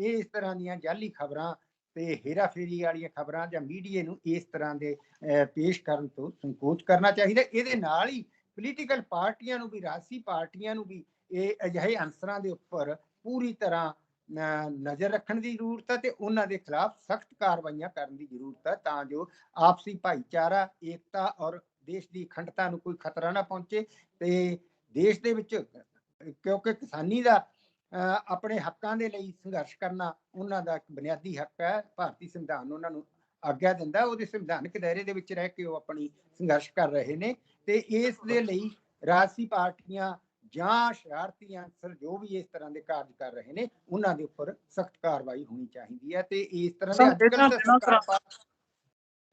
ਇਹ ਇਸ ਤਰ੍ਹਾਂ ਦੀਆਂ ਜਾਲੀ ਖਬਰਾਂ ਤੇ ਹੇਰਾਫੇਰੀ ਵਾਲੀਆਂ ਖਬਰਾਂ ਜਾਂ ਮੀਡੀਆ ਨੂੰ ਇਸ ਤਰ੍ਹਾਂ ਦੇ ਪੇਸ਼ ਕਰਨ ਤੋਂ ਸੰਕੋਚ ਕਰਨਾ ਚਾਹੀਦਾ। ਇਹਦੇ ਨਾਲ ਹੀ ਪੋਲੀਟੀਕਲ ਪਾਰਟੀਆਂ ਨੂੰ ਵੀ ਰਾਜਸੀ ਪਾਰਟੀਆਂ ਨੂੰ ਵੀ ਇਹ ਅਜਿਹੇ ਅੰਸਰਾਂ ਦੇ ਉੱਪਰ ਪੂਰੀ ਤਰ੍ਹਾਂ ਅਹ, ਨਜ਼ਰ ਰੱਖਣ ਦੀ ਜ਼ਰੂਰਤ ਹੈ ਤੇ ਉਹਨਾਂ ਦੇ ਖਿਲਾਫ ਸਖਤ ਕਾਰਵਾਈਆਂ ਕਰਨ ਦੀ ਜ਼ਰੂਰਤ ਹੈ ਤਾਂ ਜੋ ਆਪਸੀ ਭਾਈਚਾਰਾ ਏਕਤਾ ਔਰ ਦੇਸ਼ ਦੀ ਅਖੰਡਤਾ ਨੂੰ ਕੋਈ ਖਤਰਾ ਨਾ ਪਹੁੰਚੇ ਤੇ ਦੇਸ਼ ਦੇ ਵਿੱਚ ਕਿਉਂਕਿ ਕਿਸਾਨੀ ਦਾ ਆਪਣੇ ਹੱਕਾਂ ਦੇ ਲਈ ਸੰਘਰਸ਼ ਕਰਨਾ ਉਹਨਾਂ ਦਾ ਇੱਕ ਬੁਨਿਆਦੀ ਹੱਕ ਹੈ ਭਾਰਤੀ ਸੰਵਿਧਾਨ ਉਹਨਾਂ ਨੂੰ ਆਗਿਆ ਦਿੰਦਾ ਉਹਦੇ ਸੰਵਿਧਾਨਕ ਦਾਇਰੇ ਦੇ ਵਿੱਚ ਰਹਿ ਕੇ ਉਹ ਆਪਣੀ ਸੰਘਰਸ਼ ਕਰ ਰਹੇ ਨੇ ਤੇ ਇਸ ਦੇ ਲਈ ਰਾਜਸੀ ਪਾਰਟੀਆਂ ਜਾਂ ਸ਼ਰਾਰਤੀ ਅਨਸਰ ਜੋ ਵੀ ਇਸ ਤਰ੍ਹਾਂ ਦੇ ਕਾਰਜ ਕਰ ਰਹੇ ਨੇ ਉਹਨਾਂ ਦੇ ਉੱਪਰ ਸਖਤ ਕਾਰਵਾਈ ਹੋਣੀ ਚਾਹੀਦੀ ਹੈ ਤੇ ਇਸ ਤਰ੍ਹਾਂ ਦੇ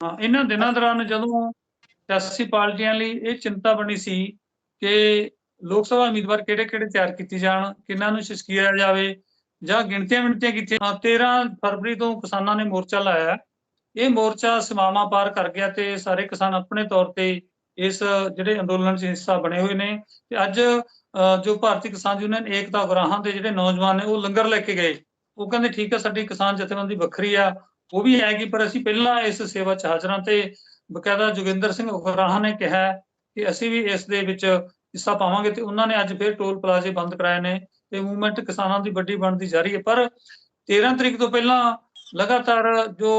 ਹਾਂ ਇਹਨਾਂ ਦਿਨਾਂ ਦੌਰਾਨ ਜਦੋਂ ਸਿਆਸੀ ਪਾਰਟੀਆਂ ਲਈ ਇਹ ਚਿੰਤਾ ਬਣੀ ਸੀ ਕਿ ਲੋਕ ਸਭਾ ਉਮੀਦਵਾਰ ਕਿਹੜੇ-ਕਿਹੜੇ ਤਿਆਰ ਕੀਤੇ ਜਾਣ, ਕਿਹਨਾਂ ਨੂੰ ਸ਼ਿਸ਼ਕੀਆ ਜਾਵੇ, ਜਾਂ ਗਿਣਤੀਆਂ ਮਿਣਤੀਆਂ ਕੀਤੀਆਂ 13 ਫਰਵਰੀ ਤੋਂ ਕਿਸਾਨਾਂ ਨੇ ਮੋਰਚਾ ਲਾਇਆ ਇਹ ਮੋਰਚਾ ਸੀਮਾਵਾਂ ਪਾਰ ਕਰ ਗਿਆ ਤੇ ਸਾਰੇ ਕਿਸਾਨ ਆਪਣੇ ਤੌਰ ਤੇ ਇਸ ਜਿਹੜੇ ਅੰਦੋਲਨ 'ਚ ਹਿੱਸਾ ਬਣੇ ਹੋਏ ਨੇ। ਤੇ ਅੱਜ ਜੋ ਭਾਰਤੀ ਕਿਸਾਨ ਯੂਨੀਅਨ ਏਕਤਾ ਗਰਾਹਾਂ ਦੇ ਜਿਹੜੇ ਨੌਜਵਾਨ ਨੇ, ਉਹ ਲੰਗਰ ਲੈ ਕੇ ਗਏ। ਉਹ ਕਹਿੰਦੇ, ਠੀਕ ਹੈ, ਸਾਡੀ ਕਿਸਾਨ ਜਥੇਬੰਦੀ ਵੱਖਰੀ ਆ। ਉਹ ਵੀ ਹੈਗੀ ਪਰ ਅਸੀਂ ਪਹਿਲਾਂ ਇਸ ਸੇਵਾ 'ਚ ਹਾਜ਼ਰਾਂ ਤੇ ਬਕਾਇਦਾ ਜੋਗਿੰਦਰ ਸਿੰਘ ਉਗਰਾਹਾਂ ਨੇ ਕਿਹਾ ਕਿ ਅਸੀਂ ਵੀ ਇਸ ਦੇ ਵਿੱਚ ਹਿੱਸਾ ਪਾਵਾਂਗੇ ਤੇ ਉਹਨਾਂ ਨੇ ਅੱਜ ਫਿਰ ਟੋਲ ਪਲਾਜ਼ੇ ਬੰਦ ਕਰਾਏ ਨੇ ਤੇ ਮੂਵਮੈਂਟ ਕਿਸਾਨਾਂ ਦੀ ਵੱਡੀ ਬਣਦੀ ਜਾ ਰਹੀ ਹੈ। ਪਰ 13 ਤਰੀਕ ਤੋਂ ਪਹਿਲਾਂ ਲਗਾਤਾਰ ਜੋ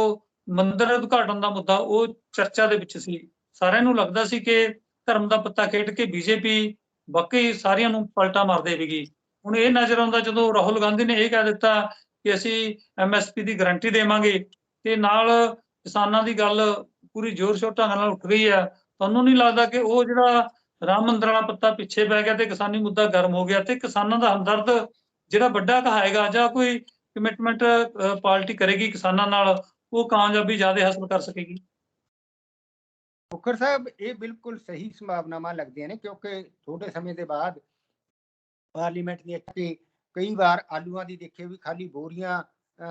ਮੰਦਿਰ ਉਦਘਾਟਨ ਦਾ ਮੁੱਦਾ, ਉਹ ਚਰਚਾ ਦੇ ਵਿੱਚ ਸੀ। ਸਾਰਿਆਂ ਨੂੰ ਲੱਗਦਾ ਸੀ ਕਿ ਧਰਮ ਦਾ ਪੱਤਾ ਖੇਡ ਕੇ ਬੀਜੇਪੀ ਵਾਕਈ ਸਾਰਿਆਂ ਨੂੰ ਪਲਟਾ ਮਾਰ ਦੇਵੇਗੀ ਹੁਣ ਇਹ ਨਜ਼ਰ ਆਉਂਦਾ, ਜਦੋਂ ਰਾਹੁਲ ਗਾਂਧੀ ਨੇ ਇਹ ਕਹਿ ਦਿੱਤਾ ਕਿ ਅਸੀਂ ਐਮਐਸਪੀ ਦੀ ਗਾਰੰਟੀ ਦੇਵਾਂਗੇ ਤੇ ਨਾਲ ਕਿਸਾਨਾਂ ਦੀ ਗੱਲ ਪੂਰੀ ਜ਼ੋਰ ਸ਼ੋਰ ਢੰਗ ਨਾਲ ਉੱਠ ਗਈ ਹੈ, ਤੁਹਾਨੂੰ ਨਹੀਂ ਲੱਗਦਾ ਕਿ ਉਹ ਜਿਹੜਾ ਰਾਮ ਮੰਦਿਰ ਵਾਲਾ ਪੱਤਾ ਪਿੱਛੇ ਪੈ ਗਿਆ ਤੇ ਕਿਸਾਨੀ ਮੁੱਦਾ ਗਰਮ ਹੋ ਗਿਆ ਤੇ ਕਿਸਾਨਾਂ ਦਾ ਹਮਦਰਦ ਜਿਹੜਾ ਵੱਡਾ ਕਹਾਏਗਾ ਜਾਂ ਕੋਈ ਕਮਿਟਮੈਂਟ ਪਾਰਟੀ ਕਰੇਗੀ ਕਿਸਾਨਾਂ ਨਾਲ, ਉਹ ਕਾਮਯਾਬੀ ਜ਼ਿਆਦਾ ਹਾਸਲ ਕਰ ਸਕੇਗੀ। ਮੁਖਰ ਸਾਹਿਬ, ਇਹ ਬਿਲਕੁਲ ਸਹੀ ਸੰਭਾਵਨਾਵਾਂ ਲੱਗਦੀਆਂ ਨੇ ਕਿਉਂਕਿ ਥੋੜੇ ਸਮੇਂ ਦੇ ਬਾਅਦ ਪਾਰਲੀਮੈਂਟ ਦੇ ਅੱਗੇ ਕਈ ਵਾਰ ਆਲੂਆਂ ਦੀ ਦੇਖੇ ਵੀ ਖਾਲੀ ਬੋਰੀਆਂ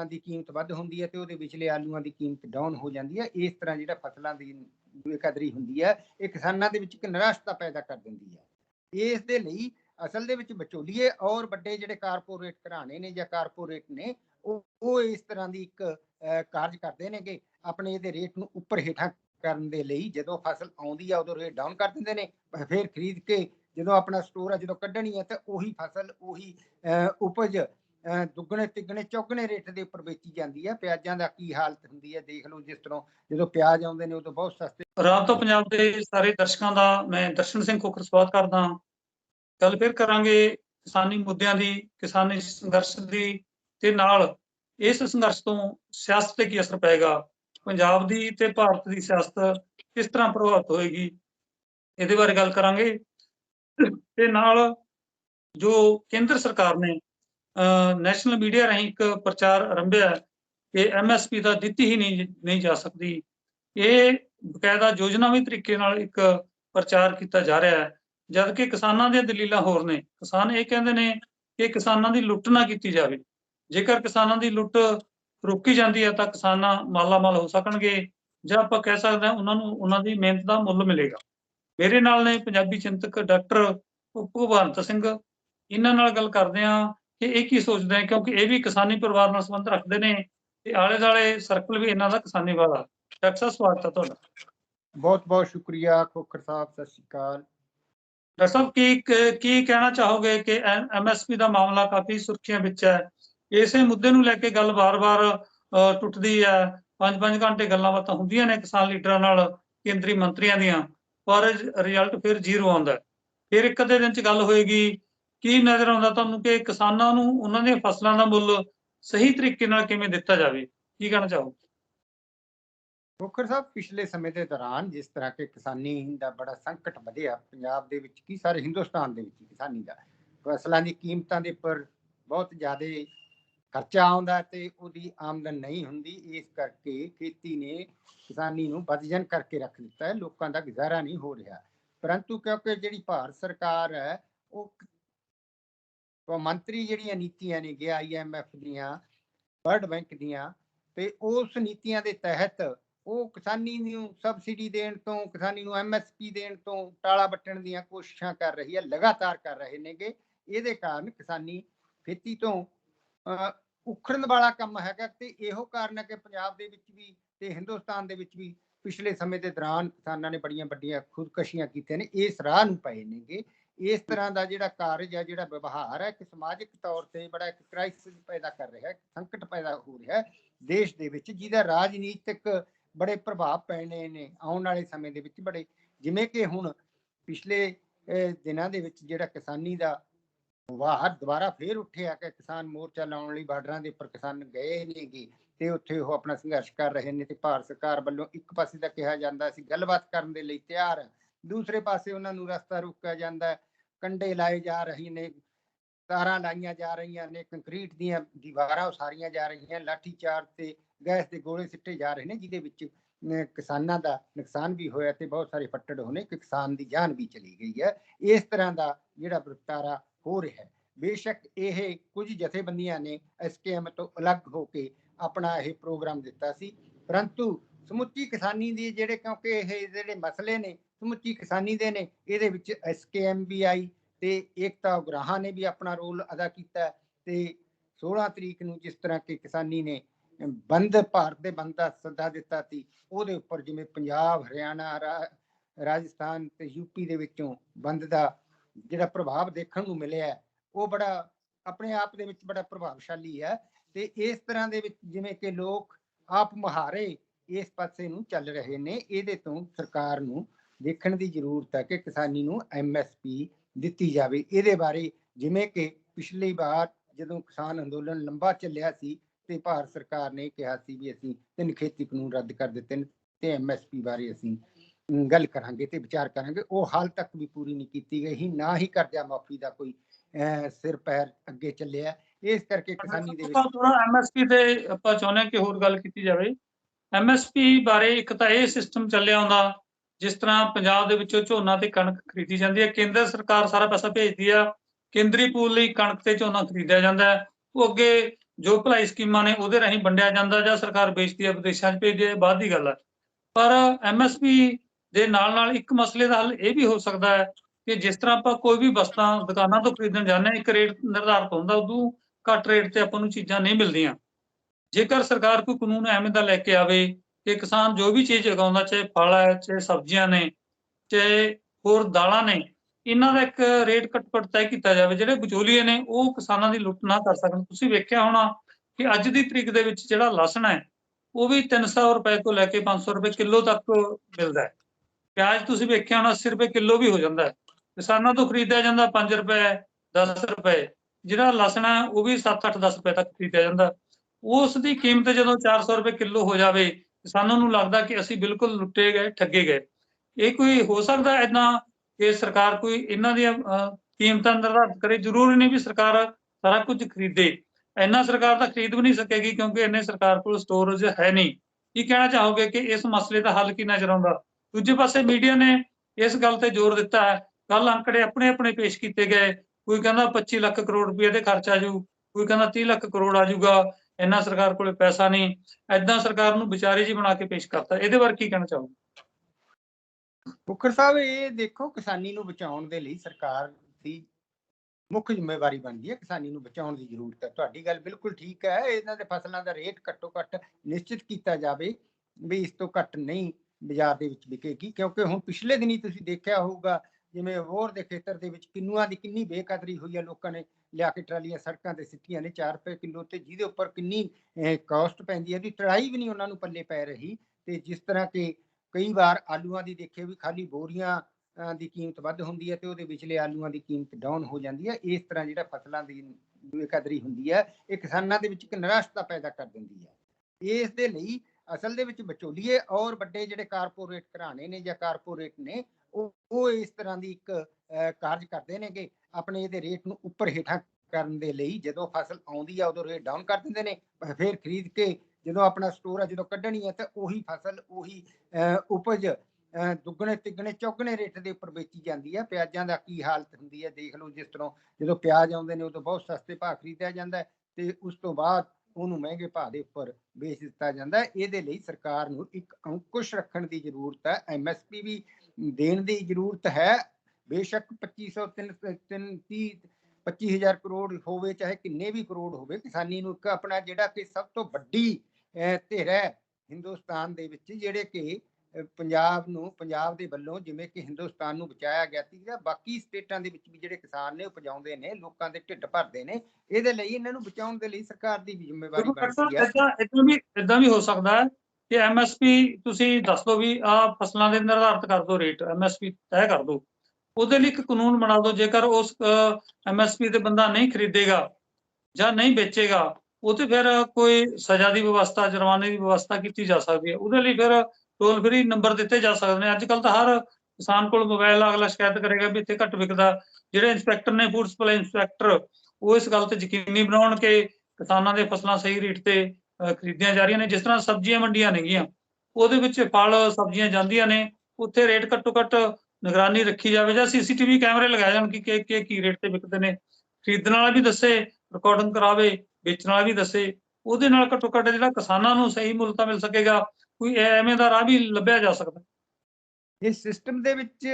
ਦੀ ਕੀਮਤ ਵੱਧ ਹੁੰਦੀ ਹੈ ਤੇ ਉਹਦੇ ਵਿਚਲੇ ਆਲੂਆਂ ਦੀ ਕੀਮਤ ਡਾਊਨ ਹੋ ਜਾਂਦੀ ਹੈ। ਇਸ ਤਰ੍ਹਾਂ ਜਿਹੜਾ ਫਸਲਾਂ ਦੀ ਬੇਕਦਰੀ ਹੁੰਦੀ ਹੈ ਇਹ ਕਿਸਾਨਾਂ ਦੇ ਵਿੱਚ ਇੱਕ ਨਿਰਾਸ਼ਤਾ ਪੈਦਾ ਕਰ ਦਿੰਦੀ ਹੈ। ਇਸ ਦੇ ਲਈ ਅਸਲ ਦੇ ਵਿੱਚ ਵਿਚੋਲੀਏ ਔਰ ਵੱਡੇ ਜਿਹੜੇ ਕਾਰਪੋਰੇਟ ਘਰਾਣੇ ਨੇ ਜਾਂ ਕਾਰਪੋਰੇਟ ਨੇ ਉਹ ਉਹ ਇਸ ਤਰ੍ਹਾਂ ਦੀ ਇੱਕ ਕਾਰਜ ਕਰਦੇ ਨੇ ਕਿ ਆਪਣੇ ਇਹਦੇ ਰੇਟ ਨੂੰ ਉੱਪਰ ਹੇਠਾਂ ਕਰਨ ਦੇ ਲਈ ਜਦੋਂ ਫਸਲ ਆਉਂਦੀ ਆ ਉਦੋਂ ਰੇਟ ਡਾਊਨ ਕਰ ਦਿੰਦੇ ਨੇ। ਫਿਰ ਖਰੀਦ ਕੇ ਜਦੋਂ ਆਪਣਾ ਸਟੋਰ ਆ ਜਦੋਂ ਕੱਢਣੀ ਹੈ ਤਾਂ ਉਹੀ ਫਸਲ ਉਹੀ ਅਹ, ਉਪਜ ਦੁੱਗਣੇ ਤਿੱਗਣੇ ਚੌਗਣੇ ਰੇਟ ਦੇ ਉੱਪਰ ਵੇਚੀ ਜਾਂਦੀ ਹੈ ਪਿਆਜ਼ਾਂ ਦਾ ਕੀ ਹਾਲਤ ਹੁੰਦੀ ਹੈ ਦੇਖ ਲਓ ਜਿਸ ਤਰ੍ਹਾਂ ਜਦੋਂ ਪਿਆਜ਼ ਆਉਂਦੇ ਨੇ ਉਦੋਂ ਬਹੁਤ ਸਸਤੇ ਰਾਤ ਤੋਂ ਪੰਜਾਬ ਦੇ ਸਾਰੇ ਦਰਸ਼ਕਾਂ ਦਾ ਮੈਂ ਦਰਸ਼ਨ ਸਿੰਘ ਖੋਖਰ ਸਵਾਗਤ ਕਰਦਾ ਹਾਂ। ਕੱਲ ਫਿਰ ਕਰਾਂਗੇ ਕਿਸਾਨੀ ਮੁੱਦਿਆਂ ਦੀ, ਕਿਸਾਨੀ ਸੰਘਰਸ਼ ਦੀ ਤੇ ਨਾਲ ਇਸ ਸੰਘਰਸ਼ ਤੋਂ ਸਿਆਸਤ ਤੇ ਕੀ ਅਸਰ ਪਏਗਾ? ਪੰਜਾਬ ਦੀ ਤੇ ਭਾਰਤ ਦੀ ਸਿਆਸਤ ਕਿਸ ਤਰ੍ਹਾਂ ਪ੍ਰਭਾਵਿਤ ਹੋਏਗੀ? ਇਹਦੇ ਬਾਰੇ ਗੱਲ ਕਰਾਂਗੇ। ਤੇ ਨਾਲ ਜੋ ਕੇਂਦਰ ਸਰਕਾਰ ਨੇ ਨੈਸ਼ਨਲ ਮੀਡੀਆ ਰਾਹੀਂ ਇੱਕ ਪ੍ਰਚਾਰ ਆਰੰਭਿਆ ਹੈ ਕਿ ਐਮਐਸਪੀ ਦਾ ਦਿੱਤੀ ਹੀ ਨਹੀਂ ਨਹੀਂ ਜਾ ਸਕਦੀ। ਇਹ ਬਕਾਇਦਾ ਯੋਜਨਾਵੀ ਤਰੀਕੇ ਨਾਲ ਇੱਕ ਪ੍ਰਚਾਰ ਕੀਤਾ ਜਾ ਰਿਹਾ ਹੈ ਜਦ ਕਿ ਕਿਸਾਨਾਂ ਦੀਆਂ ਦਲੀਲਾਂ ਹੋਰ ਨੇ। ਕਿਸਾਨ ਇਹ ਕਹਿੰਦੇ ਨੇ ਕਿ ਕਿਸਾਨਾਂ ਦੀ ਲੁੱਟ ਨਾ ਕੀਤੀ ਜਾਵੇ। ਜੇਕਰ ਕਿਸਾਨਾਂ ਦੀ ਲੁੱਟ ਰੋਕੀ ਜਾਂਦੀ ਹੈ ਤਾਂ ਕਿਸਾਨਾਂ ਮਾਲਾਮਾਲ ਹੋ ਸਕਣਗੇ, ਜਾਂ ਆਪਾਂ ਕਹਿ ਸਕਦੇ ਹਾਂ ਉਹਨਾਂ ਨੂੰ, ਉਹਨਾਂ ਦੀ ਮਿਹਨਤ ਦਾ ਮੁੱਲ ਮਿਲੇਗਾ। ਮੇਰੇ ਨਾਲ ਨੇ ਪੰਜਾਬੀ ਚਿੰਤਕ ਡਾਕਟਰ ਭਗਵੰਤ ਸਿੰਘ। ਇਹਨਾਂ ਨਾਲ ਗੱਲ ਕਰਦੇ ਹਾਂ। ਕਿ ਇਹ ਕੀ ਸੋਚਦੇ ਆ? ਕਿਉਂਕਿ ਇਹ ਵੀ ਕਿਸਾਨੀ ਪਰਿਵਾਰ ਨਾਲ ਸੰਬੰਧ ਰੱਖਦੇ ਨੇ ਤੇ ਆਲੇ ਦਾਲੇ ਸਰਕਲ ਵੀ ਇਹਨਾਂ ਦਾ ਕਿਸਾਨੀ ਵਾਲਾ। ਡਾਕਟਰ ਸਵਾਗਤ ਹੈ ਤੁਹਾਡਾ। ਬਹੁਤ ਬਹੁਤ ਸ਼ੁਕਰੀਆ ਖੋਖਰ ਸਾਹਿਬ ਸਤਿ ਸ਼੍ਰੀ ਅਕਾਲ। ਡਾਕਟਰ ਸਾਹਿਬ ਕੀ ਕ- ਕਹਿਣਾ ਚਾਹੋਗੇ ਕਿ ਐਮਐਸਪੀ ਦਾ ਮਾਮਲਾ ਕਾਫੀ ਸੁਰਖੀਆਂ ਵਿੱਚ ਹੈ। ਇਸੇ ਮੁੱਦੇ ਨੂੰ ਲੈ ਕੇ ਗੱਲ ਵਾਰ-ਵਾਰ ਟੁੱਟਦੀ ਹੈ। ਪੰਜ ਪੰਜ ਘੰਟੇ ਗੱਲਾਂ ਬਾਤਾਂ ਹੁੰਦੀਆਂ ਨੇ ਕਿਸਾਨ ਲੀਡਰਾਂ ਨਾਲ ਕੇਂਦਰੀ ਮੰਤਰੀਆਂ ਦੀਆਂ ਪਰ ਰਿਜ਼ਲਟ ਫਿਰ ਜ਼ੀਰੋ ਆਉਂਦਾ। ਫਿਰ ਇੱਕ ਅੱਧੇ ਦਿਨ ਚ ਗੱਲ ਹੋਏਗੀ ਕੀ ਨਜ਼ਰ ਆਉਂਦਾ ਤੁਹਾਨੂੰ ਕਿ ਕਿਸਾਨਾਂ ਨੂੰ ਉਹਨਾਂ ਦੀਆਂ ਫਸਲਾਂ ਦਾ ਮੁੱਲ ਸਹੀ ਤਰੀਕੇ ਨਾਲ ਕਿਵੇਂ ਦਿੱਤਾ ਜਾਵੇ? ਕੀ ਕਹਿਣਾ ਚਾਹੋਗੇ? ਖੋਖਰ ਸਾਹਿਬ, ਪਿਛਲੇ ਸਮੇਂ ਦੇ ਦੌਰਾਨ ਜਿਸ ਤਰ੍ਹਾਂ ਕਿ ਕਿਸਾਨੀ ਦਾ ਬੜਾ ਸੰਕਟ ਵਧਿਆ, ਪੰਜਾਬ ਦੇ ਵਿੱਚ ਕੀ ਸਾਰੇ ਹਿੰਦੁਸਤਾਨ ਦੇ ਵਿੱਚ ਕਿਸਾਨੀ ਦਾ, ਫਸਲਾਂ ਦੀ ਕੀਮਤਾਂ ਦੇ ਉੱਪਰ ਬਹੁਤ ਜ਼ਿਆਦਾ ਖਰਚਾ ਆਉਂਦਾ ਤੇ ਉਹਦੀ ਆਮਦਨ ਨਹੀਂ ਹੁੰਦੀ, ਇਸ ਕਰਕੇ ਖੇਤੀ ਨੇ ਕਿਸਾਨੀ ਨੂੰ ਬਦਜਨ ਕਰਕੇ ਰੱਖ ਦਿੱਤਾ ਹੈ, ਲੋਕਾਂ ਦਾ ਗੁਜ਼ਾਰਾ ਨਹੀਂ ਹੋ ਰਿਹਾ। ਪਰੰਤੂ ਕਿਉਂਕਿ ਜਿਹੜੀ ਭਾਰਤ ਸਰਕਾਰ ਹੈ, ਉਹ ਉਹ ਮੰਤਰੀ ਜਿਹੜੀਆਂ ਨੀਤੀਆਂ ਨੇ ਗਿਆ ਆਈਐਮਐਫ ਦੀਆਂ ਵਰਲਡ ਬੈਂਕ ਦੀਆਂ ਤੇ ਉਸ ਨੀਤੀਆਂ ਦੇ ਤਹਿਤ ਉਹ ਕਿਸਾਨੀ ਨੂੰ ਸਬਸਿਡੀ ਦੇਣ ਤੋਂ ਕਿਸਾਨੀ ਨੂੰ ਐਮਐਸਪੀ ਦੇਣ ਤੋਂ ਟਾਲਾ ਵੱਟਣ ਦੀਆਂ ਕੋਸ਼ਿਸ਼ਾਂ ਕਰ ਰਹੀ ਹੈ ਲਗਾਤਾਰ ਕਰ ਰਹੇ ਨੇਗੇ। ਇਹਦੇ ਕਾਰਨ ਕਿਸਾਨੀ ਖੇਤੀ ਤੋਂ ਅਹ, ਉਖੜਨ ਵਾਲਾ ਕੰਮ ਹੈਗਾ ਤੇ ਇਹੋ ਕਾਰਨ ਹੈ ਕਿ ਪੰਜਾਬ ਦੇ ਵਿੱਚ ਵੀ ਤੇ ਹਿੰਦੁਸਤਾਨ ਦੇ ਵਿੱਚ ਵੀ ਪਿਛਲੇ ਸਮੇਂ ਦੇ ਦੌਰਾਨ ਕਿਸਾਨਾਂ ਨੇ ਬੜੀਆਂ ਵੱਡੀਆਂ ਖੁਦਕਸ਼ੀਆਂ ਕੀਤੀਆਂ ਨੇ ਇਸ ਰਾਹ ਨੂੰ ਪਏ ਨੇਗੇ। ਇਸ ਤਰ੍ਹਾਂ ਦਾ ਜਿਹੜਾ ਕਾਰਜ ਹੈ ਜਿਹੜਾ ਵਿਵਹਾਰ ਹੈ ਕਿ ਸਮਾਜਿਕ ਤੌਰ ਤੇ ਬੜਾ ਇੱਕ ਕ੍ਰਾਈਸਿਸ ਪੈਦਾ ਕਰ ਰਿਹਾ ਹੈ ਸੰਕਟ ਪੈਦਾ ਹੋ ਰਿਹਾ ਹੈ ਦੇਸ਼ ਦੇ ਵਿੱਚ, ਜਿਹਦਾ ਰਾਜਨੀਤਿਕ ਬੜੇ ਪ੍ਰਭਾਵ ਪੈਣੇ ਨੇ, ਆਉਣ ਵਾਲੇ ਸਮੇਂ ਦੇ ਵਿੱਚ ਬੜੇ। ਜਿਵੇਂ ਕਿ ਹੁਣ ਪਿਛਲੇ ਦਿਨਾਂ ਦੇ ਵਿੱਚ ਜਿਹੜਾ ਕਿਸਾਨੀ ਦਾ ਵਾਹਰ ਦੁਬਾਰਾ ਫੇਰ ਉੱਠਿਆ ਕਿ ਕਿਸਾਨ ਮੋਰਚਾ ਲਾਉਣ ਲਈ ਬਾਰਡਰਾਂ ਦੇ ਉੱਪਰ ਕਿਸਾਨ ਗਏ ਨੇਗੇ ਤੇ ਉੱਥੇ ਉਹ ਆਪਣਾ ਸੰਘਰਸ਼ ਕਰ ਰਹੇ ਨੇ ਤੇ ਭਾਰਤ ਸਰਕਾਰ ਵੱਲੋਂ ਇੱਕ ਪਾਸੇ ਤਾਂ ਕਿਹਾ ਜਾਂਦਾ ਸੀ, ਗੱਲਬਾਤ ਕਰਨ ਦੇ ਲਈ ਤਿਆਰ ਹੈ ਦੂਸਰੇ ਪਾਸੇ ਉਹਨਾਂ ਨੂੰ ਰਸਤਾ ਰੋਕਿਆ ਜਾਂਦਾ ਹੈ ਕੰਡੇ ਲਾਏ ਜਾ ਰਹੇ ਨੇ, ਤਾਰਾਂ ਲਾਈਆਂ ਜਾ ਰਹੀਆਂ ਨੇ, ਕੰਕਰੀਟ ਦੀਆਂ ਦੀਵਾਰਾਂ ਉਸਾਰੀਆਂ ਜਾ ਰਹੀਆਂ ਲਾਠੀ ਚਾਰ ਤੇ ਗੈਸ ਦੇ ਗੋਲੇ ਸਿੱਟੇ ਜਾ ਰਹੇ ਨੇ, ਜਿਹਦੇ ਵਿੱਚ ਕਿਸਾਨਾਂ ਦਾ ਨੁਕਸਾਨ ਵੀ ਹੋਇਆ ਤੇ ਬਹੁਤ ਸਾਰੇ ਫੱਟੜ ਹੋਣੇ ਕਿ ਕਿਸਾਨ ਦੀ ਜਾਨ ਵੀ ਚਲੀ ਗਈ ਹੈ। ਇਸ ਤਰ੍ਹਾਂ ਦਾ ਜਿਹੜਾ ਵਰਤਾਰਾ ਹੋ ਰਿਹਾ ਹੈ। ਬੇਸ਼ੱਕ ਇਹ ਕੁਝ ਜਥੇਬੰਦੀਆਂ ਨੇ ਐਸਕੇਐਮ ਤੋਂ ਅਲੱਗ ਹੋ ਕੇ ਆਪਣਾ ਇਹ ਪ੍ਰੋਗਰਾਮ ਦਿੱਤਾ ਸੀ, ਪਰੰਤੂ ਸਮੁੱਚੀ ਕਿਸਾਨੀ ਦੀ ਜਿਹੜੇ ਕਿਉਂਕਿ ਇਹ ਜਿਹੜੇ ਮਸਲੇ ਨੇ ਸਮੁੱਚੀ ਕਿਸਾਨੀ ਦੇ ਨੇ, ਇਹਦੇ ਵਿੱਚ ਐਸਕੇਐਮ ਵੀ ਆਈ ਤੇ ਏਕਤਾ ਉਗਰਾਹਾਂ ਨੇ ਵੀ ਆਪਣਾ ਰੋਲ ਅਦਾ ਕੀਤਾ ਤੇ 16 ਤਰੀਕ ਨੂੰ ਜਿਸ ਤਰ੍ਹਾਂ ਕਿ ਕਿਸਾਨੀ ਨੇ ਬੰਦ, ਭਾਰਤ ਦੇ ਬੰਦ ਦਾ ਸੱਦਾ ਦਿੱਤਾ ਸੀ, ਉਹਦੇ ਉੱਪਰ ਜਿਵੇਂ ਪੰਜਾਬ, ਹਰਿਆਣਾ ਰਾਜਸਥਾਨ ਤੇ ਯੂਪੀ ਦੇ ਵਿੱਚੋਂ ਬੰਦ ਦਾ ਜਿਹੜਾ ਪ੍ਰਭਾਵ ਦੇਖਣ ਨੂੰ ਮਿਲਿਆ ਉਹ ਬੜਾ ਆਪਣੇ ਆਪ ਦੇ ਵਿੱਚ ਬੜਾ ਪ੍ਰਭਾਵਸ਼ਾਲੀ ਹੈ ਤੇ ਇਸ ਤਰ੍ਹਾਂ ਦੇ ਵਿੱਚ ਜਿਵੇਂ ਕਿ ਲੋਕ ਆਪ ਮੁਹਾਰੇ ਇਸ ਪਾਸੇ ਨੂੰ ਚੱਲ ਰਹੇ ਨੇ, ਇਹਦੇ ਤੋਂ ਸਰਕਾਰ ਨੂੰ ਦੇਖਣ ਦੀ ਜ਼ਰੂਰਤ ਹੈ ਕਿ ਕਿਸਾਨੀ ਨੂੰ ਐਮਐਸਪੀ ਦਿੱਤੀ ਜਾਵੇ। ਇਹਦੇ ਬਾਰੇ ਜਿਵੇਂ ਕਿ ਪਿਛਲੀ ਵਾਰ ਜਦੋਂ ਕਿਸਾਨ ਅੰਦੋਲਨ ਲੰਬਾ ਚੱਲਿਆ ਸੀ ਤੇ ਭਾਰਤ ਸਰਕਾਰ ਨੇ ਕਿਹਾ ਸੀ ਵੀ ਅਸੀਂ ਤਿੰਨ ਖੇਤੀ ਕਾਨੂੰਨ ਰੱਦ ਕਰ ਦਿੱਤੇ ਨੇ ਤੇ ਐਮਐਸਪੀ ਬਾਰੇ ਅਸੀਂ ਗੱਲ ਕਰਾਂਗੇ ਤੇ ਵਿਚਾਰ ਕਰਾਂਗੇ। ਉਹ ਹਾਲ ਤੱਕ ਵੀ ਪੂਰੀ ਨਹੀਂ ਕੀਤੀ ਗਈ। ਨਾ ਹੀ ਕਰਜ਼ਾ ਮਾਫੀ ਦਾ ਕੋਈ ਸਿਰ ਪੈਰ ਅੱਗੇ ਚੱਲਿਆ। ਇਸ ਕਰਕੇ ਕਿਸਾਨੀ ਦੇ ਵਿੱਚ ਆਪਾਂ ਥੋੜਾ ਐਮਐਸਪੀ ਤੇ ਆਪਾਂ ਚਾਹੁੰਦੇ ਹਾਂ ਕਿ ਹੋਰ ਗੱਲ ਕੀਤੀ ਜਾਵੇ। ਐਮਐਸਪੀ ਬਾਰੇ ਇੱਕ ਤਾਂ ਇਹ ਸਿਸਟਮ ਚੱਲਿਆ ਹੁੰਦਾ ਜਿਸ ਤਰ੍ਹਾਂ ਪੰਜਾਬ ਦੇ ਵਿੱਚੋਂ ਝੋਨਾ ਤੇ ਕਣਕ ਖਰੀਦੀ ਜਾਂਦੀ ਹੈ, ਕੇਂਦਰ ਸਰਕਾਰ ਸਾਰਾ ਪੈਸਾ ਭੇਜਦੀ ਆ, ਕੇਂਦਰੀ ਪੂਲ ਲਈ ਕਣਕ ਤੇ ਝੋਨਾ ਖਰੀਦਿਆ ਜਾਂਦਾ ਹੈ। ਉਹ ਅੱਗੇ ਜੋ ਭਲਾਈ ਸਕੀਮਾਂ ਨੇ ਉਹਦੇ ਰਾਹੀਂ ਵੰਡਿਆ ਜਾਂਦਾ ਜਾਂ ਸਰਕਾਰ ਵੇਚਦੀ ਹੈ, ਵਿਦੇਸ਼ਾਂ 'ਚ ਭੇਜਦੀ ਹੈ ਬਾਅਦ ਦੀ ਗੱਲ ਹੈ। ਪਰ ਐਮਐਸਪੀ ਦੇ ਨਾਲ ਨਾਲ ਇੱਕ ਮਸਲੇ ਦਾ ਹੱਲ ਇਹ ਵੀ ਹੋ ਸਕਦਾ ਹੈ ਕਿ ਜਿਸ ਤਰ੍ਹਾਂ ਆਪਾਂ ਕੋਈ ਵੀ ਵਸਤਾਂ ਦੁਕਾਨਾਂ ਤੋਂ ਖਰੀਦਣ ਜਾਂਦੇ ਹਾਂ, ਇੱਕ ਰੇਟ ਨਿਰਧਾਰਤ ਹੁੰਦਾ, ਉਦੋਂ ਘੱਟ ਰੇਟ ਤੇ ਆਪਾਂ ਨੂੰ ਚੀਜ਼ਾਂ ਨਹੀਂ ਮਿਲਦੀਆਂ। ਜੇਕਰ ਸਰਕਾਰ ਕੋਈ ਕਾਨੂੰਨ ਐਵੇਂ ਦਾ ਲੈ ਕੇ ਆਵੇ ਕਿ ਕਿਸਾਨ ਜੋ ਵੀ ਚੀਜ਼ ਉਗਾਉਂਦਾ, ਚਾਹੇ ਫਲ ਹੈ, ਚਾਹੇ ਸਬਜ਼ੀਆਂ ਨੇ, ਚਾਹੇ ਹੋਰ ਦਾਲਾਂ ਨੇ, ਇਹਨਾਂ ਦਾ ਇੱਕ ਰੇਟ ਘੱਟ-ਘੱਟ ਤੈਅ ਕੀਤਾ ਜਾਵੇ। ਜਿਹੜੇ ਵਿਚੋਲੀਏ ਨੇ, ਉਹ ਕਿਸਾਨਾਂ ਦੀ ਲੁੱਟ ਨਾ ਕਰ ਸਕਣ। ਤੁਸੀਂ ਵੇਖਿਆ ਹੋਣਾ ਕਿ ਅੱਜ ਦੀ ਤਰੀਕ ਦੇ ਵਿੱਚ ਜਿਹੜਾ ਲਸਣ ਹੈ, ਉਹ ਵੀ 300 ਰੁਪਏ ਤੋਂ ਲੈ ਕੇ 500 ਰੁਪਏ ਕਿਲੋ ਤੱਕ ਮਿਲਦਾ ਹੈ। ਪਿਆਜ਼ ਤੁਸੀਂ ਵੇਖਿਆ ਹੋਣਾ 80 ਰੁਪਏ ਕਿਲੋ ਵੀ ਹੋ ਜਾਂਦਾ ਹੈ। ਕਿਸਾਨਾਂ ਤੋਂ ਖਰੀਦਿਆ ਜਾਂਦਾ 5 ਰੁਪਏ 10 ਰੁਪਏ। ਜਿਹੜਾ ਲਸਣ ਹੈ, ਉਹ ਵੀ 7 8 10 ਰੁਪਏ ਤੱਕ ਖਰੀਦਿਆ ਜਾਂਦਾ। ਉਸ ਦੀ ਕੀਮਤ ਜਦੋਂ 400 ਰੁਪਏ ਕਿਲੋ ਹੋ ਜਾਵੇ ਕਿਸਾਨਾਂ ਨੂੰ ਲੱਗਦਾ ਕਿ ਅਸੀਂ ਬਿਲਕੁਲ ਲੁੱਟੇ ਗਏ, ਠੱਗੇ ਗਏ। ਇਹ ਕੋਈ ਹੋ ਸਕਦਾ ਐਦਾਂ ਕਿ ਸਰਕਾਰ ਕੋਈ ਇਹਨਾਂ ਦੀਆਂ ਕੀਮਤਾਂ ਨਿਰਧਾਰਿਤ ਕਰੇ? ਜ਼ਰੂਰੀ ਨਹੀਂ ਵੀ ਸਰਕਾਰ ਸਾਰਾ ਕੁਝ ਖਰੀਦੇ। ਇੰਨਾ ਸਰਕਾਰ ਤਾਂ ਖਰੀਦ ਵੀ ਨਹੀਂ ਸਕੇਗੀ ਕਿਉਂਕਿ ਇੰਨੇ ਸਰਕਾਰ ਕੋਲ ਸਟੋਰੇਜ ਹੈ ਨਹੀਂ। ਕੀ ਕਹਿਣਾ ਚਾਹੋਗੇ ਕਿ ਇਸ ਮਸਲੇ ਦਾ ਹੱਲ ਕੀ ਨਜ਼ਰ ਆਉਂਦਾ? ਦੂਜੇ ਪਾਸੇ ਮੀਡੀਆ ਨੇ ਇਸ ਗੱਲ ਤੇ ਜ਼ੋਰ ਦਿੱਤਾ ਹੈ। ਕੱਲ ਅੰਕੜੇ ਆਪਣੇ ਆਪਣੇ ਪੇਸ਼ ਕੀਤੇ ਗਏ। ਕੋਈ ਕਹਿੰਦਾ 25 ਲੱਖ ਕਰੋੜ ਰੁਪਏ ਦੇ ਖਰਚ ਆ ਜੂ ਕੋਈ ਕਹਿੰਦਾ 30 ਲੱਖ ਕਰੋੜ ਆ ਜਾਊਗਾ। ਇੰਨਾ ਸਰਕਾਰ ਕੋਲੇ ਪੈਸਾ ਨਹੀਂ ਐਦਾਂ ਸਰਕਾਰ ਨੂੰ ਵਿਚਾਰੇ ਜੀ ਬਣਾ ਕੇ ਪੇਸ਼ ਕਰਤਾ। ਇਹਦੇ ਬਾਰੇ ਕੀ ਕਹਿਣਾ ਚਾਹੋਗੇ? ਫੁੱਖਰ ਸਾਹਿਬ, ਇਹ ਦੇਖੋ ਕਿਸਾਨੀ ਨੂੰ ਬਚਾਉਣ ਦੇ ਲਈ ਸਰਕਾਰ ਦੀ ਮੁੱਖ ਜ਼ਿੰਮੇਵਾਰੀ ਬਣਦੀ ਹੈ, ਕਿਸਾਨੀ ਨੂੰ ਬਚਾਉਣ ਦੀ ਜ਼ਰੂਰਤ ਹੈ। ਤੁਹਾਡੀ ਗੱਲ ਬਿਲਕੁਲ ਠੀਕ ਹੈ, ਇਹਨਾਂ ਦੇ ਫਸਲਾਂ ਦਾ ਰੇਟ ਘੱਟੋ ਘੱਟ ਨਿਸ਼ਚਿਤ ਕੀਤਾ ਜਾਵੇ ਵੀ ਇਸ ਤੋਂ ਘੱਟ ਨਹੀਂ ਬਾਜ਼ਾਰ ਦੇ ਵਿੱਚ ਵਿਕੇਗੀ, ਕਿਉਂਕਿ ਹੁਣ ਪਿਛਲੇ ਦਿਨੀ ਤੁਸੀਂ ਦੇਖਿਆ ਹੋਊਗਾ, ਜਿਵੇਂ ਹੋਰ ਦੇ ਖੇਤਰ ਦੇ ਵਿੱਚ ਕਿੰਨੂਆਂ ਦੀ ਕਿੰਨੀ ਬੇਕਦਰੀ ਹੋਈ ਹੈ ਲੋਕਾਂ ਨੇ। ਲਿਆ ਕੇ ਟਰਾਲੀਆਂ, ਸੜਕਾਂ ਤੇ ਸਿੱਟੀਆਂ ਨੇ 4 ਰੁਪਏ ਕਿਲੋ ਤੇ ਜਿਹਦੇ ਉੱਪਰ ਕਿੰਨੀ ਕਾਸਟ ਪੈਂਦੀ ਹੈ ਦੀ ਤੜਾਈ ਵੀ ਨਹੀਂ ਉਹਨਾਂ ਨੂੰ ਪੱਲੇ ਪੈ ਰਹੀ। ਤੇ ਜਿਸ ਤਰ੍ਹਾਂ ਕਿ ਕਈ ਵਾਰ ਆਲੂਆਂ ਦੀ ਦੇਖੇ ਵੀ ਖਾਲੀ ਬੋਰੀਆਂ ਦੀ ਕੀਮਤ ਵੱਧ ਹੁੰਦੀ ਹੈ ਤੇ ਉਹਦੇ ਵਿਚਲੇ ਆਲੂਆਂ ਦੀ ਕੀਮਤ ਡਾਊਨ ਹੋ ਜਾਂਦੀ ਹੈ। ਇਸ ਤਰ੍ਹਾਂ ਜਿਹੜਾ ਫਸਲਾਂ ਦੀ ਬੇਕਦਰੀ ਹੁੰਦੀ ਹੈ, ਇਹ ਕਿਸਾਨਾਂ ਦੇ ਵਿੱਚ ਇੱਕ ਨਿਰਾਸ਼ਤਾ ਪੈਦਾ ਕਰ ਦਿੰਦੀ ਹੈ। ਇਸ ਦੇ ਲਈ ਅਸਲ ਦੇ ਵਿੱਚ ਵਿਚੋਲੀਏ ਔਰ ਵੱਡੇ ਜਿਹੜੇ ਕਾਰਪੋਰੇਟ ਘਰਾਣੇ ਨੇ ਜਾਂ ਕਾਰਪੋਰੇਟ ਨੇ, ਉਹ ਉਹ ਇਸ ਤਰ੍ਹਾਂ ਦੀ ਇੱਕ ਕਾਰਜ ਕਰਦੇ ਨੇਗੇ, ਆਪਣੇ ਇਹਦੇ ਰੇਟ ਨੂੰ ਉੱਪਰ ਹੇਠਾਂ ਕਰਨ ਦੇ ਲਈ ਜਦੋਂ ਫਸਲ ਆਉਂਦੀ ਆ, ਉਦੋਂ ਰੇਟ ਡਾਊਨ ਕਰ ਦਿੰਦੇ ਨੇ ਫਿਰ ਖਰੀਦ ਕੇ ਜਦੋਂ ਆਪਣਾ ਸਟੋਰ ਆ, ਜਦੋਂ ਕੱਢਣੀ ਹੈ ਤਾਂ ਉਹੀ ਫਸਲ, ਉਹੀ ਉਪਜ ਦੁੱਗਣੇ, ਤਿੱਗਣੇ, ਚੌਗਣੇ ਰੇਟ ਦੇ ਉੱਪਰ ਵੇਚੀ ਜਾਂਦੀ ਹੈ ਪਿਆਜ਼ਾਂ ਦਾ ਕੀ ਹਾਲਤ ਹੁੰਦੀ ਹੈ ਦੇਖ ਲਓ ਜਿਸ ਤਰ੍ਹਾਂ ਜਦੋਂ ਪਿਆਜ਼ ਆਉਂਦੇ ਨੇ, ਉਦੋਂ ਬਹੁਤ ਸਸਤੇ ਭਾਅ ਖਰੀਦਿਆ ਜਾਂਦਾ ਹੈ ਤੇ ਉਸ ਤੋਂ ਬਾਅਦ ਉਹਨੂੰ ਮਹਿੰਗੇ ਭਾਅ ਦੇ ਉੱਪਰ ਵੇਚ ਦਿੱਤਾ ਜਾਂਦਾ ਇਹਦੇ ਲਈ ਸਰਕਾਰ ਨੂੰ ਇੱਕ ਅੰਕੁਸ਼ ਰੱਖਣ ਦੀ ਜ਼ਰੂਰਤ ਹੈ ਐਮਐਸਪੀ ਵੀ ਦੇਣ ਦੀ ਜ਼ਰੂਰਤ ਹੈ। ਬੇਸ਼ੱਕ 2500 3 30 25000 ਕਰੋੜ ਹੋਵੇ ਚਾਹੇ ਕਿੰਨੇ ਵੀ ਕਰੋੜ ਹੋਵੇ ਕਿਸਾਨੀ ਨੂੰ ਇੱਕ ਆਪਣਾ ਜਿਹੜਾ ਕਿ ਸਭ ਤੋਂ ਵੱਡੀ ਧਿਰ ਹੈ ਹਿੰਦੁਸਤਾਨ ਦੇ ਵਿੱਚ ਜਿਹੜੇ ਕਿ ਪੰਜਾਬ ਨੂੰ ਪੰਜਾਬ ਦੇ ਵੱਲੋਂ ਜਿਵੇਂ ਕਿ ਹਿੰਦੁਸਤਾਨ ਨੂੰ ਬਚਾਇਆ ਗਿਆ ਸੀ ਜਾਂ ਬਾਕੀ ਸਟੇਟਾਂ ਦੇ ਵਿੱਚ ਵੀ ਜਿਹੜੇ ਕਿਸਾਨ ਨੇ ਉਪਜਾਉਂਦੇ ਨੇ ਲੋਕਾਂ ਦੇ ਢਿੱਡ ਭਰਦੇ ਨੇ ਇਹਦੇ ਲਈ ਇਹਨਾਂ ਨੂੰ ਬਚਾਉਣ ਦੇ ਲਈ ਸਰਕਾਰ ਦੀ ਵੀ ਜ਼ਿੰਮੇਵਾਰੀ ਬਣਦੀ ਹੈ। ਇਦਾਂ ਇਦਾਂ ਵੀ ਇਦਾਂ ਵੀ ਹੋ ਸਕਦਾ ਹੈ ਕਿ ਐਮਐਸਪੀ ਤੁਸੀਂ ਦੱਸ ਦਿਓ ਵੀ ਆ ਫਸਲਾਂ ਦੇ ਨਿਰਧਾਰਤ ਕਰ ਦਿਓ ਰੇਟ ਐਮਐਸਪੀ ਤੈਅ ਕਰ ਦਿਓ ਉਹਦੇ ਲਈ ਇੱਕ ਕਾਨੂੰਨ ਬਣਾ ਦਿਓ, ਜੇਕਰ ਉਸ ਐਮਐਸਪੀ ਤੇ ਬੰਦਾ ਨਹੀਂ ਖਰੀਦੇਗਾ ਜਾਂ ਨਹੀਂ ਵੇਚੇਗਾ, ਉਹ ਤੇ ਫਿਰ ਕੋਈ ਸਜ਼ਾ ਦੀ ਵਿਵਸਥਾ, ਜੁਰਮਾਨੇ ਦੀ ਵਿਵਸਥਾ ਕੀਤੀ ਜਾ ਸਕਦੀ ਹੈ। ਉਹਦੇ ਲਈ ਫਿਰ ਟੋਲ ਫ੍ਰੀ ਨੰਬਰ ਦਿੱਤੇ ਜਾ ਸਕਦੇ ਨੇ। ਅੱਜ ਕੱਲ ਤਾਂ ਹਰ ਕਿਸਾਨ ਕੋਲ ਮੋਬਾਈਲ ਅਗਲਾ ਸ਼ਿਕਾਇਤ ਕਰੇਗਾ ਵੀ ਇੱਥੇ ਘੱਟ ਵਿਕਦਾ। ਜਿਹੜੇ ਇੰਸਪੈਕਟਰ ਨੇ, ਫੂਡ ਸਪਲਾਈ ਇੰਸਪੈਕਟਰ, ਉਹ ਇਸ ਗੱਲ ਤੇ ਯਕੀਨੀ ਬਣਾਉਣ ਕਿ ਕਿਸਾਨਾਂ ਦੇ ਫਸਲਾਂ ਸਹੀ ਰੇਟ ਤੇ ਖਰੀਦੀਆਂ ਜਾ ਰਹੀਆਂ ਨੇ। ਜਿਸ ਤਰ੍ਹਾਂ ਸਬਜ਼ੀਆਂ ਮੰਡੀਆਂ ਨੇਗੀਆਂ, ਉਹਦੇ ਵਿੱਚ ਫਲ, ਸਬਜ਼ੀਆਂ ਜਾਂਦੀਆਂ ਨੇ। ਉੱਥੇ ਰੇਟ ਘੱਟੋ ਘੱਟ ਨਿਗਰਾਨੀ ਰੱਖੀ ਜਾਵੇ ਜਾਂ ਸੀਸੀਟੀਵੀ ਕੈਮਰੇ ਲਗਾਏ ਜਾਣ ਕਿ ਕਿ ਕਿ ਕੀ ਰੇਟ ਤੇ ਵਿਕਦੇ ਨੇ। ਖਰੀਦਣ ਵਾਲਾ ਵੀ ਦੱਸੇ ਰਿਕਾਰਡਿੰਗ ਕਰਾਵੇ, ਵੇਚਣ ਵਾਲਾ ਵੀ ਦੱਸੇ। ਉਹਦੇ ਨਾਲ ਘੱਟੋ ਘੱਟ ਜਿਹੜਾ ਕਿਸਾਨਾਂ ਨੂੰ ਸਹੀ ਮੁੱਲ ਤਾਂ ਮਿਲ ਸਕੇਗਾ, ਕੋਈ ਐਵੇਂ ਦਾ ਰਾਹ ਵੀ ਲੱਭਿਆ ਜਾ ਸਕਦਾ। ਇਸ ਸਿਸਟਮ ਦੇ ਵਿੱਚ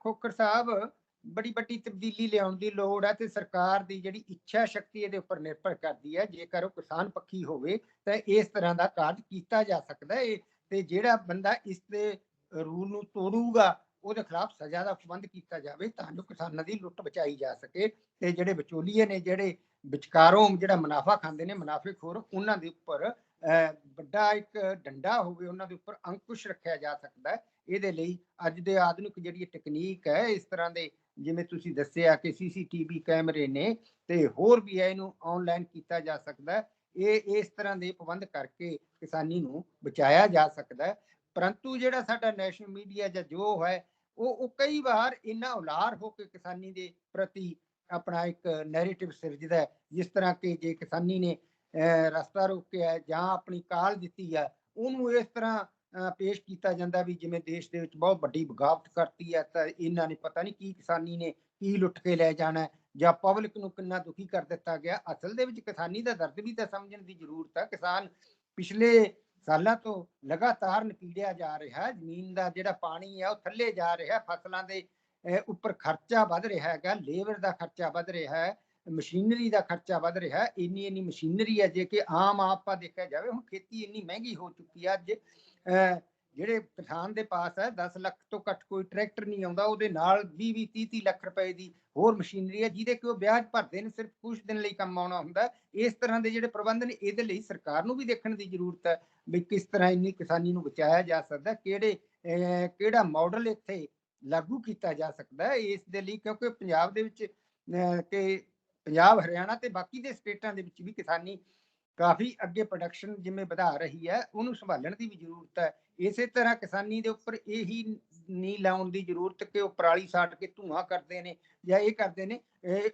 ਖੋਖਰ ਸਾਹਿਬ ਬੜੀ ਵੱਡੀ ਤਬਦੀਲੀ ਲਿਆਉਣ ਦੀ ਲੋੜ ਹੈ ਤੇ ਸਰਕਾਰ ਦੀ ਜਿਹੜੀ ਇੱਛਾ ਸ਼ਕਤੀ ਇਹਦੇ ਉੱਪਰ ਨਿਰਭਰ ਕਰਦੀ ਹੈ। ਜੇਕਰ ਉਹ ਕਿਸਾਨ ਪੱਖੀ ਹੋਵੇ ਤਾਂ ਇਸ ਤਰ੍ਹਾਂ ਦਾ ਕਾਰਜ ਕੀਤਾ ਜਾ ਸਕਦਾ ਹੈ। ਤੇ ਜਿਹੜਾ ਬੰਦਾ ਇਸ ਦੇ ਰੂਲ ਨੂੰ ਤੋੜੂਗਾ ਉਹਦੇ ਖਿਲਾਫ ਸਜ਼ਾ ਦਾ ਪ੍ਰਬੰਧ ਕੀਤਾ ਜਾਵੇ ਤਾਂ ਜੋ ਕਿਸਾਨਾਂ ਦੀ ਲੁੱਟ ਬਚਾਈ ਜਾ ਸਕੇ ਤੇ ਜਿਹੜੇ ਵਿਚੋਲੀਏ ਨੇ, ਜਿਹੜੇ ਵਿਚਕਾਰੋਂ ਜਿਹੜਾ ਮੁਨਾਫਾ ਖਾਂਦੇ ਨੇ, ਮੁਨਾਫੇਖੋਰ, ਉਹਨਾਂ ਦੇ ਉੱਪਰ ਵੱਡਾ ਇੱਕ ਡੰਡਾ ਹੋਵੇ, ਉਹਨਾਂ ਦੇ ਉੱਪਰ ਅੰਕੁਸ਼ ਰੱਖਿਆ ਜਾ ਸਕਦਾ ਹੈ। ਇਹਦੇ ਲਈ ਅੱਜ ਦੇ ਆਧੁਨਿਕ ਜਿਹੜੀ ਟੈਕਨੀਕ ਹੈ, ਇਸ ਤਰ੍ਹਾਂ ਦੇ ਜਿਵੇਂ ਤੁਸੀਂ ਦੱਸਿਆ ਕਿ ਸੀਸੀਟੀਵੀ ਕੈਮਰੇ ਨੇ ਤੇ ਹੋਰ ਵੀ ਹੈ, ਇਹਨੂੰ ਆਨਲਾਈਨ ਕੀਤਾ ਜਾ ਸਕਦਾ ਇਹ, ਇਸ ਤਰ੍ਹਾਂ ਦੇ ਪ੍ਰਬੰਧ ਕਰਕੇ ਕਿਸਾਨੀ ਨੂੰ ਬਚਾਇਆ ਜਾ ਸਕਦਾ ਪਰੰਤੂ ਜਿਹੜਾ ਸਾਡਾ ਨੈਸ਼ਨਲ ਮੀਡੀਆ ਜਾਂ ਜੋ ਹੈ ਉਹ ਉਹ ਕਈ ਵਾਰ ਇੰਨਾ ਉਲਾਰ ਹੋ ਕੇ ਕਿਸਾਨੀ ਦੇ ਪ੍ਰਤੀ ਆਪਣਾ ਇੱਕ ਨੈਰੇਟਿਵ ਸਿਰਜਦਾ ਹੈ, ਜਿਸ ਤਰ੍ਹਾਂ ਕਿ ਜੇ ਕਿਸਾਨੀ ਨੇ ਰਸਤਾ ਰੋਕਿਆ ਜਾਂ ਆਪਣੀ ਕਾਲ ਦਿੱਤੀ ਹੈ, ਉਹਨੂੰ ਇਸ ਤਰ੍ਹਾਂ ਪੇਸ਼ ਕੀਤਾ ਜਾਂਦਾ ਵੀ ਜਿਵੇਂ ਦੇਸ਼ ਦੇ ਵਿੱਚ ਬਹੁਤ ਵੱਡੀ ਬਗਾਵਤ ਕਰਤੀ ਹੈ, ਤਾਂ ਇਹਨਾਂ ਨੇ ਪਤਾ ਨਹੀਂ ਕੀ ਕਿਸਾਨੀ ਨੇ ਕੀ ਲੁੱਟ ਕੇ ਲੈ ਜਾਣਾ ਜਾਂ ਪਬਲਿਕ ਨੂੰ ਕਿੰਨਾ ਦੁਖੀ ਕਰ ਦਿੱਤਾ ਗਿਆ। ਅਸਲ ਦੇ ਵਿੱਚ ਕਿਸਾਨੀ ਦਾ ਦਰਦ ਵੀ ਤਾਂ ਸਮਝਣ ਦੀ ਜ਼ਰੂਰਤ ਹੈ। ਕਿਸਾਨ ਪਿਛਲੇ ਸਾਲਾਂ ਤੋਂ ਲਗਾਤਾਰ ਨਪੀੜਿਆ ਜਾ ਰਿਹਾ ਜ਼ਮੀਨ ਦਾ ਜਿਹੜਾ ਪਾਣੀ ਹੈ ਉਹ ਥੱਲੇ ਜਾ ਰਿਹਾ ਫਸਲਾਂ ਦੇ ਉੱਪਰ ਖਰਚਾ ਵੱਧ ਰਿਹਾ ਹੈਗਾ। ਲੇਬਰ ਦਾ ਖਰਚਾ ਵੱਧ ਰਿਹਾ ਹੈ। ਮਸ਼ੀਨਰੀ ਦਾ ਖਰਚਾ ਵੱਧ ਰਿਹਾ ਹੈ। ਇੰਨੀ ਇੰਨੀ ਮਸ਼ੀਨਰੀ ਹੈ ਜੇ ਕਿ ਆਮ ਆਪਾਂ ਦੇਖਿਆ ਜਾਵੇ, ਹੁਣ ਖੇਤੀ ਇੰਨੀ ਮਹਿੰਗੀ ਹੋ ਚੁੱਕੀ ਹੈ। ਅੱਜ ਜਿਹੜੇ ਕਿਸਾਨ ਦੇ ਪਾਸ ਹੈ 10 ਲੱਖ ਤੋਂ ਘੱਟ ਕੋਈ ਟਰੈਕਟਰ ਨਹੀਂ ਆਉਂਦਾ ਉਹਦੇ ਨਾਲ 20 20 30 30 ਲੱਖ ਰੁਪਏ ਦੀ ਹੋਰ ਮਸ਼ੀਨਰੀ ਹੈ ਜਿਹਦੇ ਕਿ ਉਹ ਵਿਆਜ ਭਰਦੇ ਨੇ ਸਿਰਫ ਕੁਝ ਦਿਨ ਲਈ ਕੰਮ ਆਉਣਾ ਹੁੰਦਾ ਇਸ ਤਰ੍ਹਾਂ ਦੇ ਜਿਹੜੇ ਪ੍ਰਬੰਧ ਨੇ ਇਹਦੇ ਲਈ ਸਰਕਾਰ ਨੂੰ ਵੀ ਦੇਖਣ ਦੀ ਜ਼ਰੂਰਤ ਹੈ ਵੀ ਕਿਸ ਤਰ੍ਹਾਂ ਇੰਨੀ ਕਿਸਾਨੀ ਨੂੰ ਬਚਾਇਆ ਜਾ ਸਕਦਾ ਕਿਹੜੇ ਕਿਹੜਾ ਮਾਡਲ ਇੱਥੇ ਲਾਗੂ ਕੀਤਾ ਜਾ ਸਕਦਾ ਹੈ ਇਸ ਦੇ ਲਈ ਕਿਉਂਕਿ ਪੰਜਾਬ ਦੇ ਵਿੱਚ ਅਹ, ਕਿ ਪੰਜਾਬ ਹਰਿਆਣਾ ਤੇ ਬਾਕੀ ਦੇ ਸਟੇਟਾਂ ਦੇ ਵਿੱਚ ਵੀ ਕਿਸਾਨੀ ਕਾਫੀ ਅੱਗੇ ਪ੍ਰੋਡਕਸ਼ਨ ਜਿਵੇਂ ਵਧਾ ਰਹੀ ਹੈ, ਉਹਨੂੰ ਸੰਭਾਲਣ ਦੀ ਵੀ ਜ਼ਰੂਰਤ ਹੈ। ਇਸੇ ਤਰ੍ਹਾਂ ਕਿਸਾਨੀ ਦੇ ਉੱਪਰ ਇਹੀ ਨਹੀਂ ਲਾਉਣ ਦੀ ਜ਼ਰੂਰਤ ਕਿ ਉਹ ਪਰਾਲੀ ਸਾੜ ਕੇ ਧੂਆਂ ਕਰਦੇ ਨੇ ਜਾਂ ਇਹ ਕਰਦੇ ਨੇ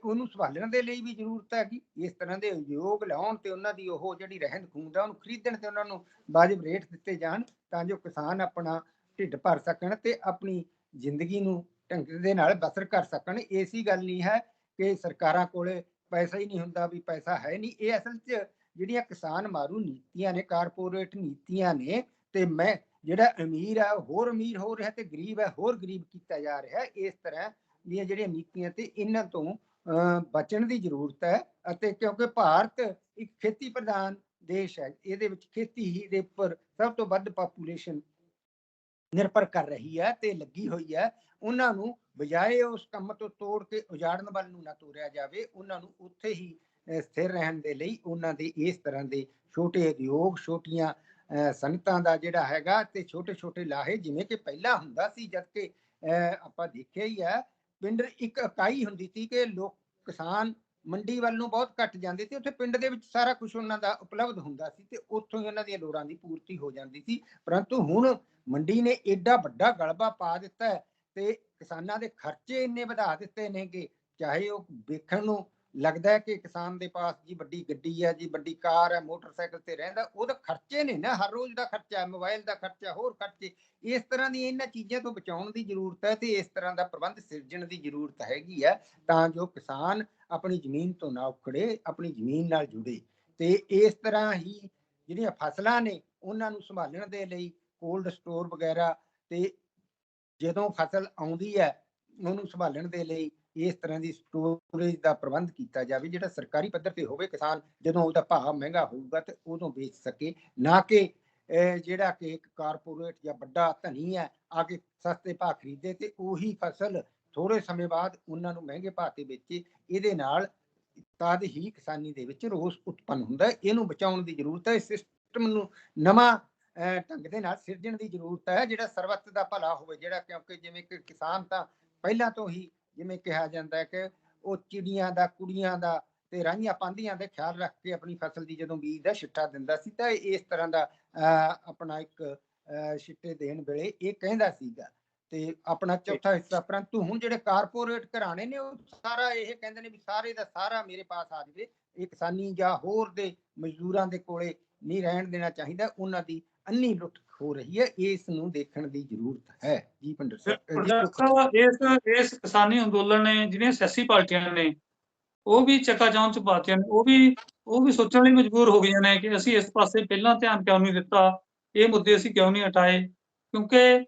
ਉਹਨੂੰ ਸੰਭਾਲਣ ਦੇ ਲਈ ਵੀ ਜ਼ਰੂਰਤ ਹੈਗੀ। ਇਸ ਤਰ੍ਹਾਂ ਦੇ ਉਦਯੋਗ ਲਾਉਣ ਤੇ ਉਹਨਾਂ ਦੀ ਉਹ ਜਿਹੜੀ ਰਹਿੰਦ ਖੂੰਦ ਹੈ ਉਹਨੂੰ ਖਰੀਦਣ ਤੇ ਉਹਨਾਂ ਨੂੰ ਵਾਜਬ ਰੇਟ ਦਿੱਤੇ ਜਾਣ ਤਾਂ ਜੋ ਕਿਸਾਨ ਆਪਣਾ ਢਿੱਡ ਭਰ ਸਕਣ ਤੇ ਆਪਣੀ ਜ਼ਿੰਦਗੀ ਨੂੰ ਢੰਗ ਦੇ ਨਾਲ ਬਸਰ ਕਰ ਸਕਣ। ਐਸੀ ਗੱਲ ਨਹੀਂ ਹੈ ਕਿ ਸਰਕਾਰਾਂ ਕੋਲੇ ਪੈਸਾ ਹੀ ਨਹੀਂ ਹੁੰਦਾ ਵੀ ਪੈਸਾ ਹੈ ਨਹੀਂ। ਇਹ ਅਸਲ 'ਚ ਜਿਹੜੀਆਂ ਕਿਸਾਨ ਮਾਰੂ ਨੀਤੀਆਂ ਨੇ, ਕਾਰਪੋਰੇਟ ਨੀਤੀਆਂ ਨੇ, ਤੇ ਮੈਂ ਜਿਹੜਾ ਅਮੀਰ ਹੈ ਹੋਰ ਅਮੀਰ ਹੋ ਰਿਹਾ ਤੇ ਗਰੀਬ ਹੈ ਹੋਰ ਗਰੀਬ ਕੀਤਾ ਜਾ ਰਿਹਾ, ਇਸ ਤਰ੍ਹਾਂ ਦੀਆਂ ਜਿਹੜੀਆਂ ਨੀਤੀਆਂ ਤੇ ਇਹਨਾਂ ਤੋਂ ਬਚਣ ਦੀ ਜ਼ਰੂਰਤ ਹੈ ਅਤੇ ਕਿਉਂਕਿ ਭਾਰਤ ਇੱਕ ਖੇਤੀ ਪ੍ਰਧਾਨ ਦੇਸ਼ ਹੈ, ਇਹਦੇ ਵਿੱਚ ਖੇਤੀ ਹੀ ਦੇ ਉੱਪਰ ਸਭ ਤੋਂ ਵੱਧ ਪਾਪੂਲੇਸ਼ਨ ਨਿਰਭਰ ਕਰ ਰਹੀ ਹੈ ਤੇ ਲੱਗੀ ਹੋਈ ਹੈ। ਉਹਨਾਂ ਨੂੰ ਬਜਾਏ ਉਸ ਕੰਮ ਤੋਂ ਤੋੜ ਕੇ ਉਜਾੜਨ ਵੱਲ ਨੂੰ ਨਾ ਤੋਰਿਆ ਜਾਵੇ, ਉਹਨਾਂ ਨੂੰ ਉੱਥੇ ਹੀ ਸਥਿਰ ਰਹਿਣ ਦੇ ਲਈ ਉਹਨਾਂ ਦੇ ਇਸ ਤਰ੍ਹਾਂ ਦੇ ਛੋਟੇ ਉਦਯੋਗ ਛੋਟੀਆਂ ਅਹ, ਦਾ ਜਿਹੜਾ ਹੈਗਾ ਤੇ ਛੋਟੇ ਛੋਟੇ ਲਾਹੇ ਜਿਵੇਂ ਕਿ ਪਹਿਲਾਂ ਹੁੰਦਾ ਸੀ ਜਦ ਕਿ ਆਪਾਂ ਦੇਖਿਆ ਹੀ ਹੈ ਪਿੰਡ ਇੱਕ ਇਕਾਈ ਹੁੰਦੀ ਸੀ ਕਿ ਲੋਕ ਕਿਸਾਨ ਮੰਡੀ ਵੱਲ ਨੂੰ ਬਹੁਤ ਘੱਟ ਜਾਂਦੇ ਸੀ ਉੱਥੇ ਪਿੰਡ ਦੇ ਵਿੱਚ ਸਾਰਾ ਕੁਝ ਉਹਨਾਂ ਦਾ ਉਪਲਬਧ ਹੁੰਦਾ ਸੀ ਤੇ ਉੱਥੋਂ ਹੀ ਉਹਨਾਂ ਦੀਆਂ ਲੋੜਾਂ ਦੀ ਪੂਰਤੀ ਹੋ ਜਾਂਦੀ ਸੀ। ਪਰੰਤੂ ਹੁਣ ਮੰਡੀ ਨੇ ਏਡਾ ਵੱਡਾ ਗਲਬਾ ਪਾ ਦਿੱਤਾ ਹੈ ਤੇ ਕਿਸਾਨਾਂ ਦੇ ਖਰਚੇ ਇੰਨੇ ਵਧਾ ਦਿੱਤੇ ਨੇ ਕਿ ਚਾਹੇ ਉਹ ਵੇਖਣ ਨੂੰ ਲੱਗਦਾ ਹੈ ਕਿ ਕਿਸਾਨ ਦੇ ਪਾਸ ਜੀ ਵੱਡੀ ਗੱਡੀ ਹੈ, ਜੀ ਵੱਡੀ ਕਾਰ ਹੈ, ਮੋਟਰਸਾਈਕਲ ਤੇ ਰਹਿੰਦਾ, ਉਹਦਾ ਖਰਚੇ ਨੇ ਨਾ, ਹਰ ਰੋਜ਼ ਦਾ ਖਰਚਾ ਹੈ ਮੋਬਾਈਲ ਦਾ ਖਰਚਾ, ਹੋਰ ਖਰਚੇ। ਇਸ ਤਰ੍ਹਾਂ ਦੀ ਇਹਨਾਂ ਚੀਜ਼ਾਂ ਤੋਂ ਬਚਾਉਣ ਦੀ ਜ਼ਰੂਰਤ ਹੈ ਤੇ ਇਸ ਤਰ੍ਹਾਂ ਦਾ ਪ੍ਰਬੰਧ ਸਿਰਜਣ ਦੀ ਜ਼ਰੂਰਤ ਹੈਗੀ ਹੈ ਤਾਂ ਜੋ ਕਿਸਾਨ ਆਪਣੀ ਜ਼ਮੀਨ ਤੋਂ ਨਾ ਉਖੜੇ, ਆਪਣੀ ਜ਼ਮੀਨ ਨਾਲ ਜੁੜੇ। ਤੇ ਇਸ ਤਰ੍ਹਾਂ ਹੀ ਜਿਹੜੀਆਂ ਫਸਲਾਂ ਨੇ, ਉਹਨਾਂ ਨੂੰ ਸੰਭਾਲਣ ਦੇ ਲਈ ਕੋਲਡ ਸਟੋਰ ਵਗੈਰਾ ਤੇ ਜਦੋਂ ਫਸਲ ਆਉਂਦੀ ਹੈ, ਉਹਨੂੰ ਸੰਭਾਲਣ ਦੇ ਲਈ ਇਸ ਤਰ੍ਹਾਂ ਦੀ ਸਟੋਰੇਜ ਦਾ ਪ੍ਰਬੰਧ ਕੀਤਾ ਜਾਵੇ ਜਿਹੜਾ ਸਰਕਾਰੀ ਪੱਧਰ ਤੇ ਹੋਵੇ ਕਿਸਾਨ ਜਦੋਂ ਉਹਦਾ ਭਾਅ ਮਹਿੰਗਾ ਹੋਊਗਾ ਤੇ ਉਦੋਂ ਵੇਚ ਸਕੇ। ਨਾ ਕਿ ਜਿਹੜਾ ਕਿ ਇੱਕ ਕਾਰਪੋਰੇਟ ਜਾਂ ਵੱਡਾ ਧਨੀ ਹੈ ਆ ਕੇ ਸਸਤੇ ਭਾਅ ਖਰੀਦੇ ਤੇ ਉਹੀ ਫਸਲ ਥੋੜੇ ਸਮੇਂ ਬਾਅਦ ਉਹਨਾਂ ਨੂੰ ਮਹਿੰਗੇ ਭਾਅ ਤੇ ਵੇਚੇ ਇਹਦੇ ਨਾਲ ਤਦ ਹੀ ਕਿਸਾਨੀ ਦੇ ਵਿੱਚ ਰੋਸ ਉਤਪੰਨ ਹੁੰਦਾ ਹੈ। ਇਹਨੂੰ ਬਚਾਉਣ ਦੀ ਜ਼ਰੂਰਤ ਹੈ ਇਸ ਸਿਸਟਮ ਨੂੰ ਨਵਾਂ ਅਹ, ਢੰਗ ਦੇ ਨਾਲ ਸਿਰਜਣ ਦੀ ਜ਼ਰੂਰਤ ਹੈ ਜਿਹੜਾ ਸਰਬੱਤ ਦਾ ਭਲਾ ਹੋਵੇ ਜਿਹੜਾ ਕਿਉਂਕਿ ਜਿਵੇਂ ਕਿ ਕਿਸਾਨ ਤਾਂ ਪਹਿਲਾਂ ਤੋਂ ਹੀ ਜਿਵੇਂ ਕਿਹਾ ਜਾਂਦਾ ਕਿ ਉਹ ਚਿੜੀਆਂ ਦਾ, ਕੁੜੀਆਂ ਦਾ ਤੇ ਰਾਹੀਆਂ ਪਾਂਦੀਆਂ ਦੇ ਖਿਆਲ ਰੱਖ ਕੇ ਆਪਣੀ ਫਸਲ ਦੀ ਜਦੋਂ ਬੀਜ ਦਾ ਛਿੱਟਾ ਦਿੰਦਾ ਸੀ ਤਾਂ ਇਸ ਤਰ੍ਹਾਂ ਦਾ ਆਪਣਾ ਇੱਕ ਛਿੱਟੇ ਦੇਣ ਵੇਲੇ ਇਹ ਕਹਿੰਦਾ ਸੀਗਾ। ਤੇ ਆਪਣਾ ਚੌਥਾ ਹਿੱਸਾ ਪਰੰਤੂ ਹੁਣ ਜਿਹੜੇ ਕਾਰਪੋਰੇਟ ਘਰਾਣੇ ਨੇ, ਉਹ ਸਾਰਾ ਇਹ ਕਹਿੰਦੇ ਨੇ ਵੀ ਸਾਰੇ ਦਾ ਸਾਰਾ ਮੇਰੇ ਪਾਸ ਆ ਜਾਵੇ, ਇਹ ਕਿਸਾਨੀ ਜਾਂ ਹੋਰ ਦੇ ਮਜ਼ਦੂਰਾਂ ਦੇ ਕੋਲੇ ਨਹੀਂ ਰਹਿਣ ਦੇਣਾ ਚਾਹੀਦਾ, ਉਹਨਾਂ ਦੀ ਅੰਨੀ ਲੁੱਟ ਹੋ ਰਹੀ ਹੈ ਇਸ ਨੂੰ ਦੇਖਣ ਦੀ ਜ਼ਰੂਰਤ ਹੈ। ਜੀ ਪੰਡਰ ਸਾਹਿਬ ਇਸ ਇਸ ਕਿਸਾਨੀ ਅੰਦੋਲਨ ਨੇ ਜਿਹੜੀਆਂ ਸਿਆਸੀ ਪਾਰਟੀਆਂ ਨੇ ਉਹ ਵੀ ਚੱਕਾ ਜਾਮ ਚ ਪਾਤੀਆਂ ਨੇ ਉਹ ਵੀ ਉਹ ਵੀ ਸੋਚਣ ਲਈ ਮਜਬੂਰ ਹੋ ਗਈਆਂ ਨੇ ਕਿ ਅਸੀਂ ਇਸ ਪਾਸੇ ਪਹਿਲਾਂ ਧਿਆਨ ਕਿਉਂ ਨਹੀਂ ਦਿੱਤਾ ਇਹ ਮੁੱਦੇ ਅਸੀਂ ਕਿਉਂ ਨਹੀਂ ਹਟਾਏ? ਕਿਉਂਕਿ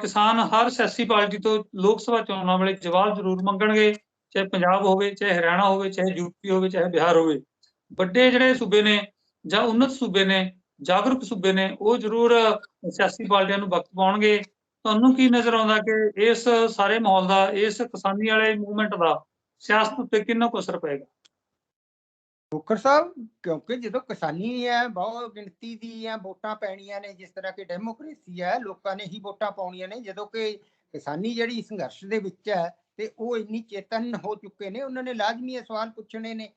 ਕਿਸਾਨ ਹਰ ਸਿਆਸੀ ਪਾਰਟੀ ਤੋਂ ਲੋਕ ਸਭਾ ਚੋਣਾਂ ਵੇਲੇ ਜਵਾਬ ਜ਼ਰੂਰ ਮੰਗਣਗੇ ਚਾਹੇ ਪੰਜਾਬ ਹੋਵੇ ਚਾਹੇ ਹਰਿਆਣਾ ਹੋਵੇ ਚਾਹੇ ਯੂਪੀ ਹੋਵੇ ਚਾਹੇ ਬਿਹਾਰ ਹੋਵੇ। ਵੱਡੇ ਜਿਹੜੇ ਸੂਬੇ ਨੇ ਜਾਂ ਉન્નਤ ਸੂਬੇ ਨੇ ਜਾਗਰੂਕ ਸੂਬੇ ਨੇ, ਉਹ ਜ਼ਰੂਰ ਸਿਆਸੀ ਪਾਰਟੀਆਂ ਨੂੰ ਵਕਤ ਪਾਉਣਗੇ। ਤੁਹਾਨੂੰ ਕੀ ਨਜ਼ਰ ਆਉਂਦਾ ਕਿ ਇਸ ਸਾਰੇ ਮਾਹੌਲ ਦਾ, ਇਸ ਕਿਸਾਨੀ ਵਾਲੇ ਮੂਵਮੈਂਟ ਦਾ ਸਿਆਸਤ ਉੱਤੇ ਕਿੰਨਾ ਕੁ ਅਸਰ ਪਏਗਾ? ਖੋਖਰ ਸਾਹਿਬ, ਕਿਉਂਕਿ ਜਦੋਂ ਕਿਸਾਨੀ ਹੈ, ਬਹੁਤ ਗਿਣਤੀ ਦੀ ਹੈ, ਵੋਟਾਂ ਪੈਣੀਆਂ ਨੇ, ਜਿਸ ਤਰ੍ਹਾਂ ਕਿ ਡੈਮੋਕ੍ਰੇਸੀ ਹੈ, ਲੋਕਾਂ ਨੇ ਹੀ ਵੋਟਾਂ ਪਾਉਣੀਆਂ ਨੇ, ਜਦੋਂ ਕਿ ਕਿਸਾਨੀ ਜਿਹੜੀ ਸੰਘਰਸ਼ ਦੇ ਵਿੱਚ ਹੈ, ਤੇ ਉਹ ਇੰਨੀ ਚੇਤਨ ਹੋ ਚੁੱਕੇ ਨੇ, ਉਹਨਾਂ ਨੇ ਲਾਜ਼ਮੀ ਇਹ ਸਵਾਲ ਪੁੱਛਣੇ ਨੇ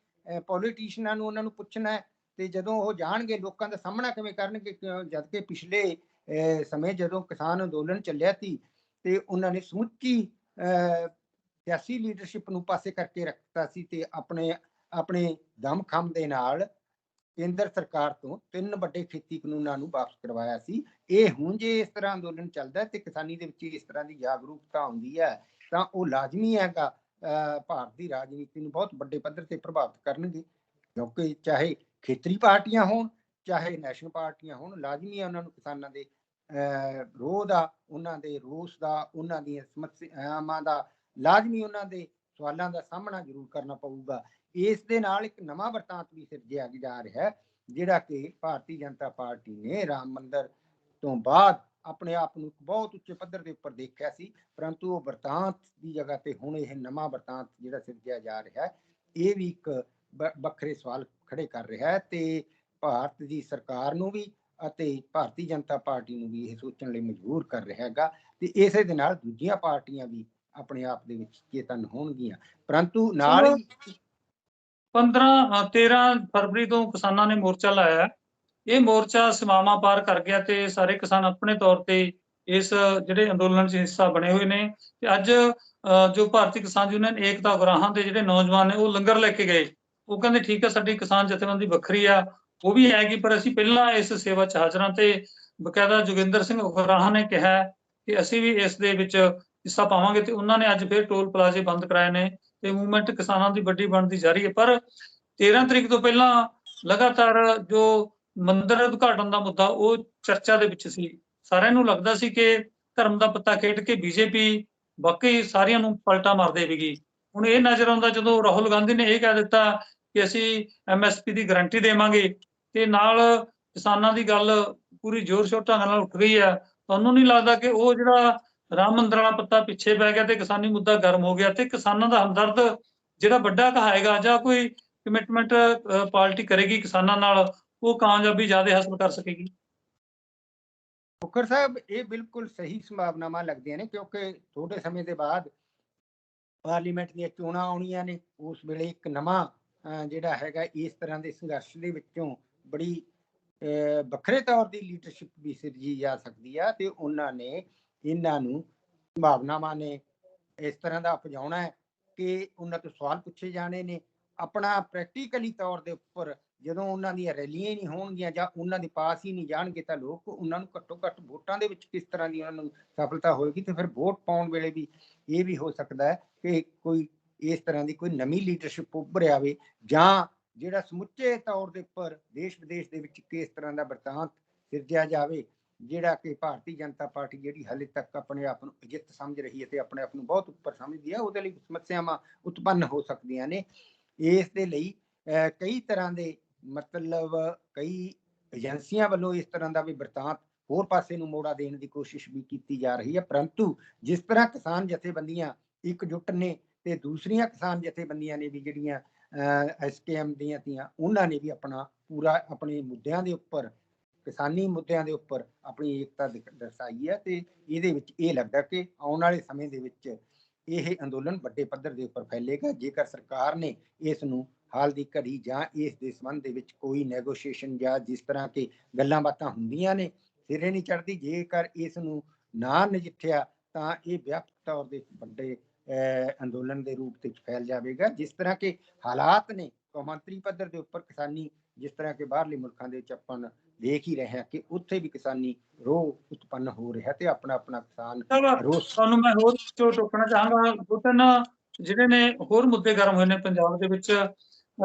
ਪੋਲੀਟੀਸ਼ੀਅਨਾਂ ਨੂੰ ਉਹਨਾਂ ਨੂੰ ਪੁੱਛਣਾ ਹੈ। ਤੇ ਜਦੋਂ ਉਹ ਜਾਣਗੇ ਲੋਕਾਂ ਦਾ ਸਾਹਮਣਾ ਕਿਵੇਂ ਕਰਨਗੇ ਜਦ ਕਿ ਪਿਛਲੇ ਸਮੇਂ ਜਦੋਂ ਕਿਸਾਨ ਅੰਦੋਲਨ ਚੱਲਿਆ ਸੀ ਤੇ ਉਹਨਾਂ ਨੇ ਸਮੁੱਚੀ ਸਿਆਸੀ ਲੀਡਰਸ਼ਿਪ ਨੂੰ ਪਾਸੇ ਕਰਕੇ ਰੱਖਤਾ ਸੀ ਤੇ ਆਪਣੇ ਆਪਣੇ ਦਮਖਮ ਦੇ ਨਾਲ ਕੇਂਦਰ ਸਰਕਾਰ ਤੋਂ ਤਿੰਨ ਵੱਡੇ ਖੇਤੀ ਕਾਨੂੰਨਾਂ ਨੂੰ ਵਾਪਸ ਕਰਵਾਇਆ ਸੀ। ਇਹ ਹੁਣ ਜੇ ਇਸ ਤਰ੍ਹਾਂ ਅੰਦੋਲਨ ਚੱਲਦਾ ਤੇ ਕਿਸਾਨੀ ਦੇ ਵਿੱਚ ਇਸ ਤਰ੍ਹਾਂ ਦੀ ਜਾਗਰੂਕਤਾ ਆਉਂਦੀ ਹੈ, ਤਾਂ ਉਹ ਲਾਜ਼ਮੀ ਹੈਗਾ, ਅਹ, ਭਾਰਤ ਦੀ ਰਾਜਨੀਤੀ ਨੂੰ ਬਹੁਤ ਵੱਡੇ ਪੱਧਰ ਤੇ ਪ੍ਰਭਾਵਿਤ ਕਰਨਗੇ। ਕਿਉਂਕਿ ਚਾਹੇ ਖੇਤਰੀ ਪਾਰਟੀਆਂ ਹੋਣ, ਚਾਹੇ ਨੈਸ਼ਨਲ ਪਾਰਟੀਆਂ ਹੋਣ ਲਾਜ਼ਮੀ ਹੈ ਉਹਨਾਂ ਨੂੰ ਕਿਸਾਨਾਂ ਦੇ, ਅਹ ਵਿਰੋਧ ਦਾ, ਉਹਨਾਂ ਦੇ ਰੋਸ ਦਾ, ਉਹਨਾਂ ਦੀਆਂ ਸਮੱਸਿਆਵਾਂ ਦਾ, ਲਾਜ਼ਮੀ ਉਹਨਾਂ ਦੇ ਸਵਾਲਾਂ ਦਾ ਸਾਹਮਣਾ ਜ਼ਰੂਰ ਕਰਨਾ ਪਊਗਾ। ਇਸ ਦੇ ਨਾਲ ਇੱਕ ਨਵਾਂ ਵਰਤਾਂਤ ਵੀ ਸਿਰਜਿਆ ਜਾ ਰਿਹਾ ਹੈ, ਜਿਹੜਾ ਕਿ ਭਾਰਤੀ ਜਨਤਾ ਪਾਰਟੀ ਨੇ ਰਾਮ ਮੰਦਰ ਤੋਂ ਬਾਅਦ ਆਪਣੇ ਆਪ ਨੂੰ ਇੱਕ ਬਹੁਤ ਉੱਚੇ ਪੱਧਰ ਦੇ ਉੱਪਰ ਦੇਖਿਆ ਸੀ, ਪਰੰਤੂ ਉਹ ਵਰਤਾਂਤ ਦੀ ਜਗ੍ਹਾ ਤੇ ਹੁਣ ਇਹ ਨਵਾਂ ਵਰਤਾਂਤ ਜਿਹੜਾ ਸਿਰਜਿਆ ਜਾ ਰਿਹਾ ਹੈ, ਇਹ ਵੀ ਇੱਕ ਵੱਖਰੇ ਸਵਾਲ ਖੜੇ ਕਰ ਰਿਹਾ ਹੈ ਤੇ ਭਾਰਤ ਦੀ ਸਰਕਾਰ ਨੂੰ ਵੀ ਅਤੇ ਭਾਰਤੀ ਜਨਤਾ ਪਾਰਟੀ ਨੂੰ ਵੀ ਇਹ ਸੋਚਣ ਲਈ ਮਜਬੂਰ ਕਰ ਰਿਹਾ ਹੈਗਾ ਤੇ ਇਸੇ ਦੇ ਨਾਲ ਦੂਜੀਆਂ ਪਾਰਟੀਆਂ ਵੀ ਆਪਣੇ ਆਪ ਦੇ ਵਿੱਚ ਚੇਤਨ ਹੋਣਗੀਆਂ ਪਰੰਤੂ ਨਾਲ ਹੀ 15 ਅ, 13 ਫਰਵਰੀ ਤੋਂ ਕਿਸਾਨਾਂ ਨੇ ਮੋਰਚਾ ਲਾਇਆ। ਇਹ ਮੋਰਚਾ ਸੀਮਾਵਾਂ ਪਾਰ ਕਰ ਗਿਆ ਤੇ ਸਾਰੇ ਕਿਸਾਨ ਆਪਣੇ ਤੌਰ ਤੇ ਇਸ ਜਿਹੜੇ ਅੰਦੋਲਨ 'ਚ ਹਿੱਸਾ ਬਣੇ ਹੋਏ ਨੇ ਤੇ ਅੱਜ ਜੋ ਭਾਰਤੀ ਕਿਸਾਨ ਯੂਨੀਅਨ ਏਕਤਾ ਉਗਰਾਹਾਂ ਦੇ ਜਿਹੜੇ ਨੌਜਵਾਨ ਨੇ ਉਹ ਲੰਗਰ ਲੈ ਕੇ ਗਏ ਉਹ ਕਹਿੰਦੇ ਠੀਕ ਹੈ, ਸਾਡੀ ਕਿਸਾਨ ਜਥੇਬੰਦੀ ਵੱਖਰੀ ਆ, ਉਹ ਵੀ ਹੈਗੀ, ਪਰ ਅਸੀਂ ਪਹਿਲਾਂ ਇਸ ਸੇਵਾ 'ਚ ਹਾਜ਼ਰਾਂ ਤੇ ਬਕਾਇਦਾ ਜੋਗਿੰਦਰ ਸਿੰਘ ਉਗਰਾਹਾਂ ਨੇ ਕਿਹਾ ਕਿ ਅਸੀਂ ਵੀ ਇਸ ਦੇ ਵਿੱਚ ਹਿੱਸਾ ਪਾਵਾਂਗੇ ਤੇ ਉਹਨਾਂ ਨੇ ਅੱਜ ਫਿਰ ਟੋਲ ਪਲਾਜ਼ੇ ਬੰਦ ਕਰਾਏ ਨੇ ਤੇ ਮੂਵਮੈਂਟ ਕਿਸਾਨਾਂ ਦੀ ਵੱਡੀ ਬਣਦੀ ਜਾ ਰਹੀ ਹੈ। ਪਰ 13 ਤਰੀਕ ਤੋਂ ਪਹਿਲਾਂ ਲਗਾਤਾਰ ਜੋ ਮੰਦਿਰ ਉਦਘਾਟਨ ਦਾ ਮੁੱਦਾ, ਉਹ ਚਰਚਾ ਦੇ ਵਿੱਚ ਸੀ। ਸਾਰਿਆਂ ਨੂੰ ਲੱਗਦਾ ਸੀ ਕਿ ਧਰਮ ਦਾ ਪੱਤਾ ਖੇਡ ਕੇ ਬੀਜੇਪੀ ਵਾਕਈ ਸਾਰਿਆਂ ਨੂੰ ਪਲਟਾ ਮਾਰ ਦੇਵੇਗੀ ਹੁਣ ਇਹ ਨਜ਼ਰ ਆਉਂਦਾ ਜਦੋਂ ਰਾਹੁਲ ਗਾਂਧੀ ਨੇ ਇਹ ਕਹਿ ਦਿੱਤਾ ਕਿ ਅਸੀਂ ਐਮਐਸਪੀ ਦੀ ਗਾਰੰਟੀ ਦੇਵਾਂਗੇ ਤੇ ਨਾਲ ਕਿਸਾਨਾਂ ਦੀ ਗੱਲ ਪੂਰੀ ਜ਼ੋਰ ਸ਼ੋਰ ਢੰਗ ਨਾਲ ਉੱਠ ਗਈ ਹੈ। ਤੁਹਾਨੂੰ ਨਹੀਂ ਲੱਗਦਾ ਕਿ ਉਹ ਜਿਹੜਾ ਰਾਮ ਮੰਦਿਰ ਵਾਲਾ ਪੱਤਾ ਪਿੱਛੇ ਪੈ ਗਿਆ ਤੇ ਕਿਸਾਨੀ ਮੁੱਦਾ ਗਰਮ ਹੋ ਗਿਆ ਤੇ ਕਿਸਾਨਾਂ ਦਾ ਹਮਦਰਦ ਜਿਹੜਾ ਵੱਡਾ ਕਹਾਏਗਾ ਜਾਂ ਕੋਈ ਕਮਿਟਮੈਂਟ ਪਾਰਟੀ ਕਰੇਗੀ ਕਿਸਾਨਾਂ ਨਾਲ, ਉਹ ਕਾਮਯਾਬੀ ਜ਼ਿਆਦਾ ਹਾਸਲ ਕਰ ਸਕੇਗੀ। ਫੁਕਰ ਸਾਹਿਬ, ਇਹ ਬਿਲਕੁਲ ਸਹੀ ਸੰਭਾਵਨਾਵਾਂ ਲੱਗਦੀਆਂ ਨੇ ਕਿਉਂਕਿ ਥੋੜੇ ਸਮੇਂ ਦੇ ਬਾਅਦ ਪਾਰਲੀਮੈਂਟ ਦੀਆਂ ਚੋਣਾਂ ਆਉਣੀਆਂ ਨੇ, ਉਸ ਵੇਲੇ ਇੱਕ ਨਵਾਂ ਜਿਹੜਾ ਹੈਗਾ ਇਸ ਤਰ੍ਹਾਂ ਦੇ ਸੰਘਰਸ਼ ਦੇ ਵਿੱਚੋਂ ਬੜੀ ਅਹ, ਵੱਖਰੇ ਤੌਰ ਦੀ ਲੀਡਰਸ਼ਿਪ ਵੀ ਸਿਰਜੀ ਜਾ ਸਕਦੀ ਆ ਤੇ ਉਹਨਾਂ ਨੇ ਇਹਨਾਂ ਨੂੰ ਸੰਭਾਵਨਾਵਾਂ ਨੇ ਇਸ ਤਰ੍ਹਾਂ ਦਾ ਉਪਜਾਉਣਾ ਹੈ ਕਿ ਉਹਨਾਂ ਤੋਂ ਸਵਾਲ ਪੁੱਛੇ ਜਾਣੇ ਨੇ। ਆਪਣਾ ਪ੍ਰੈਕਟੀਕਲੀ ਤੌਰ ਦੇ ਉੱਪਰ ਜਦੋਂ ਉਹਨਾਂ ਦੀਆਂ ਰੈਲੀਆਂ ਹੀ ਨਹੀਂ ਹੋਣਗੀਆਂ ਜਾਂ ਉਹਨਾਂ ਦੇ ਪਾਸ ਹੀ ਨਹੀਂ ਜਾਣਗੇ ਤਾਂ ਲੋਕ ਉਹਨਾਂ ਨੂੰ ਘੱਟੋ ਘੱਟ ਵੋਟਾਂ ਦੇ ਵਿੱਚ ਕਿਸ ਤਰ੍ਹਾਂ ਦੀ ਉਹਨਾਂ ਨੂੰ ਸਫਲਤਾ ਹੋਏਗੀ ਤੇ ਫਿਰ ਵੋਟ ਪਾਉਣ ਵੇਲੇ ਵੀ ਇਹ ਵੀ ਹੋ ਸਕਦਾ ਹੈ ਕਿ ਕੋਈ ਇਸ ਤਰ੍ਹਾਂ ਦੀ ਕੋਈ ਨਵੀਂ ਲੀਡਰਸ਼ਿਪ ਉੱਭਰ ਆਵੇ ਜਾਂ ਜਿਹੜਾ ਸਮੁੱਚੇ ਤੌਰ ਦੇ ਉੱਪਰ ਦੇਸ਼ ਵਿਦੇਸ਼ ਦੇ ਵਿੱਚ ਕਿਸ ਤਰ੍ਹਾਂ ਦਾ ਵਰਤਾਂਤ ਸਿਰਜਿਆ ਜਾਵੇ, ਜਿਹੜਾ ਕਿ ਭਾਰਤੀ ਜਨਤਾ ਪਾਰਟੀ ਜਿਹੜੀ ਹਾਲੇ ਤੱਕ ਆਪਣੇ ਆਪ ਨੂੰ ਅਜਿੱਤ ਸਮਝ ਰਹੀ ਹੈ ਤੇ ਆਪਣੇ ਆਪ ਨੂੰ ਬਹੁਤ ਉੱਪਰ ਸਮਝਦੀ ਹੈ, ਉਹਦੇ ਲਈ ਸਮੱਸਿਆਵਾਂ ਉਤਪੰਨ ਹੋ ਸਕਦੀਆਂ ਨੇ। ਇਸ ਦੇ ਲਈ ਕਈ ਤਰ੍ਹਾਂ ਦੇ ਮਤਲਬ ਕਈ ਏਜੰਸੀਆਂ ਵੱਲੋਂ ਇਸ ਤਰ੍ਹਾਂ ਦਾ ਵੀ ਵਰਤਾਂਤ ਹੋਰ ਪਾਸੇ ਨੂੰ ਮੋੜਾ ਦੇਣ ਦੀ ਕੋਸ਼ਿਸ਼ ਵੀ ਕੀਤੀ ਜਾ ਰਹੀ ਹੈ, ਪਰੰਤੂ ਜਿਸ ਤਰ੍ਹਾਂ ਕਿਸਾਨ ਜਥੇਬੰਦੀਆਂ ਇਕਜੁੱਟ ਨੇ ਤੇ ਦੂਸਰੀਆਂ ਕਿਸਾਨ ਜਥੇਬੰਦੀਆਂ ਨੇ ਵੀ ਜਿਹੜੀਆਂ ਐਸਕੇਐਮ ਦੀਆਂ ਤੀਆਂ ਉਹਨਾਂ ਨੇ ਵੀ ਆਪਣਾ ਪੂਰਾ ਆਪਣੇ ਮੁੱਦਿਆਂ ਦੇ ਉੱਪਰ, ਕਿਸਾਨੀ ਮੁੱਦਿਆਂ ਦੇ ਉੱਪਰ ਆਪਣੀ ਏਕਤਾ ਦਰਸਾਈ ਹੈ ਤੇ ਇਹਦੇ ਵਿੱਚ ਇਹ ਲੱਗਦਾ ਕਿ ਆਉਣ ਵਾਲੇ ਸਮੇਂ ਦੇ ਵਿੱਚ ਇਹ ਅੰਦੋਲਨ ਵੱਡੇ ਪੱਧਰ ਦੇ ਉੱਪਰ ਫੈਲੇਗਾ, ਜੇਕਰ ਸਰਕਾਰ ਨੇ ਇਸ ਨੂੰ ਹਾਲ ਦੀ ਘੜੀ ਜਾਂ ਇਸ ਦੇ ਸੰਬੰਧ ਦੇ ਵਿੱਚ ਕੋਈ ਨੈਗੋਸ਼ੀਏਸ਼ਨ ਜਾਂ ਜਿਸ ਤਰ੍ਹਾਂ ਕਿ ਗੱਲਾਂ ਬਾਤਾਂ ਹੁੰਦੀਆਂ ਨੇ, ਸਿਰੇ ਨਹੀਂ ਚੜਦੀ ਜੇਕਰ ਇਸ ਨੂੰ ਨਾ ਨਜਿੱਠਿਆ ਤਾਂ ਇਹ ਵਿਆਪਕ ਤੌਰ ਦੇ ਵੱਡੇ ਅੰਦੋਲਨ ਦੇ ਰੂਪ ਵਿੱਚ ਫੈਲ ਜਾਵੇਗਾ। ਜਿਸ ਤਰ੍ਹਾਂ ਕਿ ਹਾਲਾਤ ਨੇ ਕੌਮਾਂਤਰੀ ਪੱਧਰ ਦੇ ਉੱਪਰ ਕਿਸਾਨੀ ਜਿਸ ਤਰ੍ਹਾਂ ਕਿ ਬਾਹਰਲੇ ਮੁਲਕਾਂ ਦੇ ਵਿੱਚ ਆਪਾਂ ਦੇਖ ਹੀ ਰਹੇ ਹਾਂ ਕਿ ਉੱਥੇ ਵੀ ਕਿਸਾਨੀ ਰੋਹ ਉਤਪੰਨ ਹੋ ਰਿਹਾ ਤੇ ਆਪਣਾ ਆਪਣਾ ਕਿਸਾਨ ਰੋਸ ਤੁਹਾਨੂੰ ਮੈਂ ਹੋਰ ਚੋ ਟੋਕਣਾ ਚਾਹਾਂਗਾ। ਦੋ ਤਿੰਨ ਜਿਹੜੇ ਨੇ ਹੋਰ ਮੁੱਦੇ ਗਰਮ ਹੋਏ ਨੇ ਪੰਜਾਬ ਦੇ ਵਿੱਚ।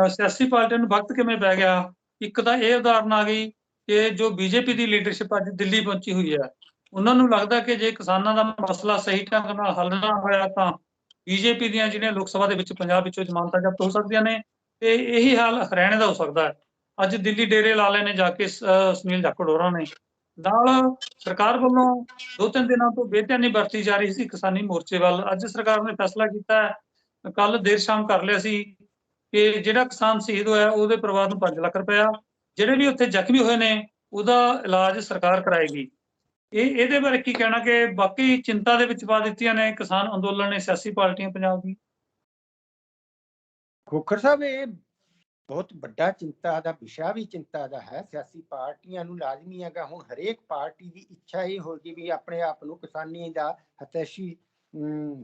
ਸਿਆਸੀ ਪਾਰਟੀਆਂ ਨੂੰ ਵਕਤ ਕਿਵੇਂ ਪੈ ਗਿਆ? ਇੱਕ ਤਾਂ ਇਹ ਉਦਾਹਰਨ ਆ ਗਈ ਕਿ ਜੋ ਬੀਜੇਪੀ ਦੀ ਲੀਡਰਸ਼ਿਪ ਅੱਜ ਦਿੱਲੀ ਪਹੁੰਚੀ ਹੋਈ ਹੈ ਉਹਨਾਂ ਨੂੰ ਲੱਗਦਾ ਕਿ ਜੇ ਕਿਸਾਨਾਂ ਦਾ ਮਸਲਾ ਸਹੀ ਢੰਗ ਨਾਲ ਹੱਲ ਨਾ ਹੋਇਆ ਤਾਂ ਬੀਜੇਪੀ ਦੀਆਂ ਜਿਹੜੀਆਂ ਲੋਕ ਸਭਾ ਦੇ ਵਿੱਚ ਪੰਜਾਬ ਵਿੱਚੋਂ ਜ਼ਮਾਨਤਾਂ ਜ਼ਬਤ ਹੋ ਸਕਦੀਆਂ ਨੇ ਤੇ ਇਹੀ ਹਾਲ ਹਰਿਆਣੇ ਦਾ ਹੋ ਸਕਦਾ ਹੈ। ਅੱਜ ਦਿੱਲੀ ਡੇਰੇ ਲਾ ਲਏ ਨੇ ਜਾ ਕੇ ਸ- ਸੁਨੀਲ ਜਾਖੜ ਹੋਰਾਂ ਨੇ। ਨਾਲ ਸਰਕਾਰ ਵੱਲੋਂ ਦੋ ਤਿੰਨ ਦਿਨਾਂ ਤੋਂ ਬੇਧਿਆਨੀ ਵਰਤੀ ਜਾ ਰਹੀ ਸੀ ਕਿਸਾਨੀ ਮੋਰਚੇ ਵੱਲ। ਅੱਜ ਸਰਕਾਰ ਨੇ ਫੈਸਲਾ ਕੀਤਾ ਹੈ। ਕੱਲ ਦੇਰ ਸ਼ਾਮ ਕਰ ਲਿਆ ਸੀ ਕਿ ਜਿਹੜਾ ਕਿਸਾਨ ਸ਼ਹੀਦ ਹੋਇਆ ਉਹਦੇ ਪਰਿਵਾਰ ਨੂੰ 5 ਲੱਖ ਰੁਪਇਆ, ਜਿਹੜੇ ਵੀ ਉੱਥੇ ਜ਼ਖਮੀ ਹੋਏ ਨੇ, ਉਹਦਾ ਇਲਾਜ ਸਰਕਾਰ ਕਰਾਏਗੀ। ਇਹ ਇਹਦੇ ਬਾਰੇ ਕੀ ਕਹਿਣਾ ਕਿ ਬਾਕੀ ਚਿੰਤਾ ਦੇ ਵਿੱਚ ਪਾ ਦਿੱਤੀਆਂ ਨੇ ਕਿਸਾਨ ਅੰਦੋਲਨ ਨੇ ਸਿਆਸੀ ਪਾਰਟੀਆਂ ਪੰਜਾਬ ਦੀ? ਖੋਖਰ ਸਾਹਿਬ ਇਹ ਬਹੁਤ ਵੱਡਾ ਚਿੰਤਾ ਦਾ ਵਿਸ਼ਾ ਵੀ ਚਿੰਤਾ ਦਾ ਹੈ। ਸਿਆਸੀ ਪਾਰਟੀਆਂ ਨੂੰ ਲਾਜ਼ਮੀ ਹੈਗਾ। ਹੁਣ ਹਰੇਕ ਪਾਰਟੀ ਦੀ ਇੱਛਾ ਇਹ ਹੋਗੀ ਵੀ ਆਪਣੇ ਆਪ ਨੂੰ ਕਿਸਾਨੀ ਦਾ ਹਤੈਸ਼ੀ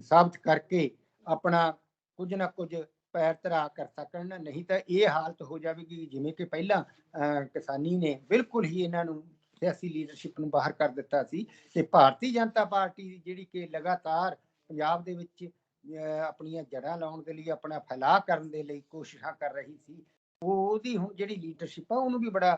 ਸਾਬਤ ਕਰਕੇ ਆਪਣਾ ਕੁਝ ਨਾ ਕੁਝ ਪੈਰ ਧਰਾ ਕਰ ਸਕਣ। ਨਹੀਂ ਤਾਂ ਇਹ ਹਾਲਤ ਹੋ ਜਾਵੇਗੀ ਜਿਵੇਂ ਕਿ ਪਹਿਲਾਂ ਅਹ, ਕਿਸਾਨੀ ਨੇ ਬਿਲਕੁਲ ਹੀ ਇਹਨਾਂ ਨੂੰ ਸਿਆਸੀ ਲੀਡਰਸ਼ਿਪ ਨੂੰ ਬਾਹਰ ਕਰ ਦਿੱਤਾ ਸੀ ਤੇ ਭਾਰਤੀ ਜਨਤਾ ਪਾਰਟੀ ਜਿਹੜੀ ਕਿ ਲਗਾਤਾਰ ਪੰਜਾਬ ਦੇ ਵਿੱਚ ਆਪਣੀਆਂ ਜੜ੍ਹਾਂ ਲਾਉਣ ਦੇ ਲਈ, ਆਪਣਾ ਫੈਲਾਅ ਕਰਨ ਦੇ ਲਈ ਕੋਸ਼ਿਸ਼ਾਂ ਕਰ ਰਹੀ ਸੀ ਉਹ ਉਹਦੀ ਹੁਣ ਜਿਹੜੀ ਲੀਡਰਸ਼ਿਪ ਆ, ਉਹਨੂੰ ਵੀ ਬੜਾ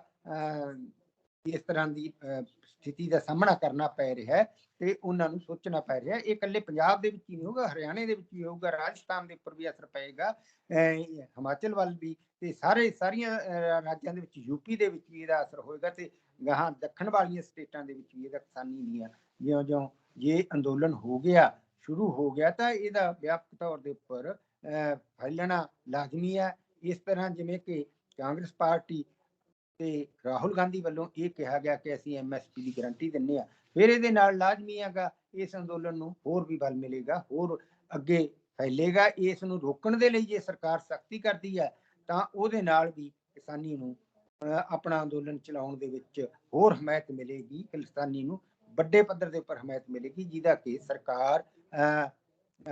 ਇਸ ਤਰ੍ਹਾਂ ਦੀ ਸਥਿਤੀ ਦਾ ਸਾਹਮਣਾ ਕਰਨਾ ਪੈ ਰਿਹਾ ਹੈ ਤੇ ਉਹਨਾਂ ਨੂੰ ਸੋਚਣਾ ਪੈ ਰਿਹਾ ਇਹ ਇਕੱਲੇ ਪੰਜਾਬ ਦੇ ਵਿੱਚ ਹੀ ਨਹੀਂ ਹੋਊਗਾ, ਹਰਿਆਣੇ ਦੇ ਵਿੱਚ ਵੀ ਹੋਊਗਾ, ਰਾਜਸਥਾਨ ਦੇ ਉੱਪਰ ਵੀ ਅਸਰ ਪਏਗਾ ਹਿਮਾਚਲ ਵੱਲ ਵੀ ਤੇ ਸਾਰੇ, ਸਾਰੀਆਂ ਰਾਜਾਂ ਦੇ ਵਿੱਚ ਯੂਪੀ ਦੇ ਵਿੱਚ ਵੀ ਇਹਦਾ ਅਸਰ ਹੋਏਗਾ ਤੇ ਗਾਹਾਂ ਦੱਖਣ ਵਾਲੀਆਂ ਸਟੇਟਾਂ ਦੇ ਵਿੱਚ ਵੀ ਇਹਦਾ ਕਿਸਾਨੀ ਦੀਆਂ ਜਿਉਂ-ਜਿਉਂ ਜੇ ਅੰਦੋਲਨ ਹੋ ਗਿਆ, ਸ਼ੁਰੂ ਹੋ ਗਿਆ, ਤਾਂ ਇਹਦਾ ਵਿਆਪਕ ਤੌਰ ਦੇ ਉੱਪਰ ਫੈਲਣਾ ਲਾਜ਼ਮੀ ਹੈ ਇਸ ਤਰ੍ਹਾਂ ਜਿਵੇਂ ਕਿ ਕਾਂਗਰਸ ਪਾਰਟੀ ਤੇ ਰਾਹੁਲ ਗਾਂਧੀ ਵੱਲੋਂ ਇਹ ਕਿਹਾ ਗਿਆ ਕਿ ਅਸੀਂ ਐਮਐਸਪੀ ਦੀ ਗਾਰੰਟੀ ਦਿੰਨੇ ਆ। ਫਿਰ ਇਹਦੇ ਨਾਲ ਲਾਜ਼ਮੀ ਹੈਗਾ ਇਸ ਅੰਦੋਲਨ ਨੂੰ ਹੋਰ ਵੀ ਬਲ ਮਿਲੇਗਾ, ਹੋਰ ਅੱਗੇ ਫੈਲੇਗਾ। ਇਸ ਨੂੰ ਰੋਕਣ ਦੇ ਲਈ ਜੇ ਸਰਕਾਰ ਸਖਤੀ ਕਰਦੀ ਹੈ ਤਾਂ ਉਹਦੇ ਨਾਲ ਵੀ ਕਿਸਾਨੀ ਨੂੰ ਆਪਣਾ ਅੰਦੋਲਨ ਚਲਾਉਣ ਦੇ ਵਿੱਚ ਹੋਰ ਹਮਾਇਤ ਮਿਲੇਗੀ ਕਿਸਾਨੀ ਨੂੰ ਵੱਡੇ ਪੱਧਰ ਦੇ ਉੱਪਰ ਹਮਾਇਤ ਮਿਲੇਗੀ ਜਿਹਦਾ ਕਿ ਸਰਕਾਰ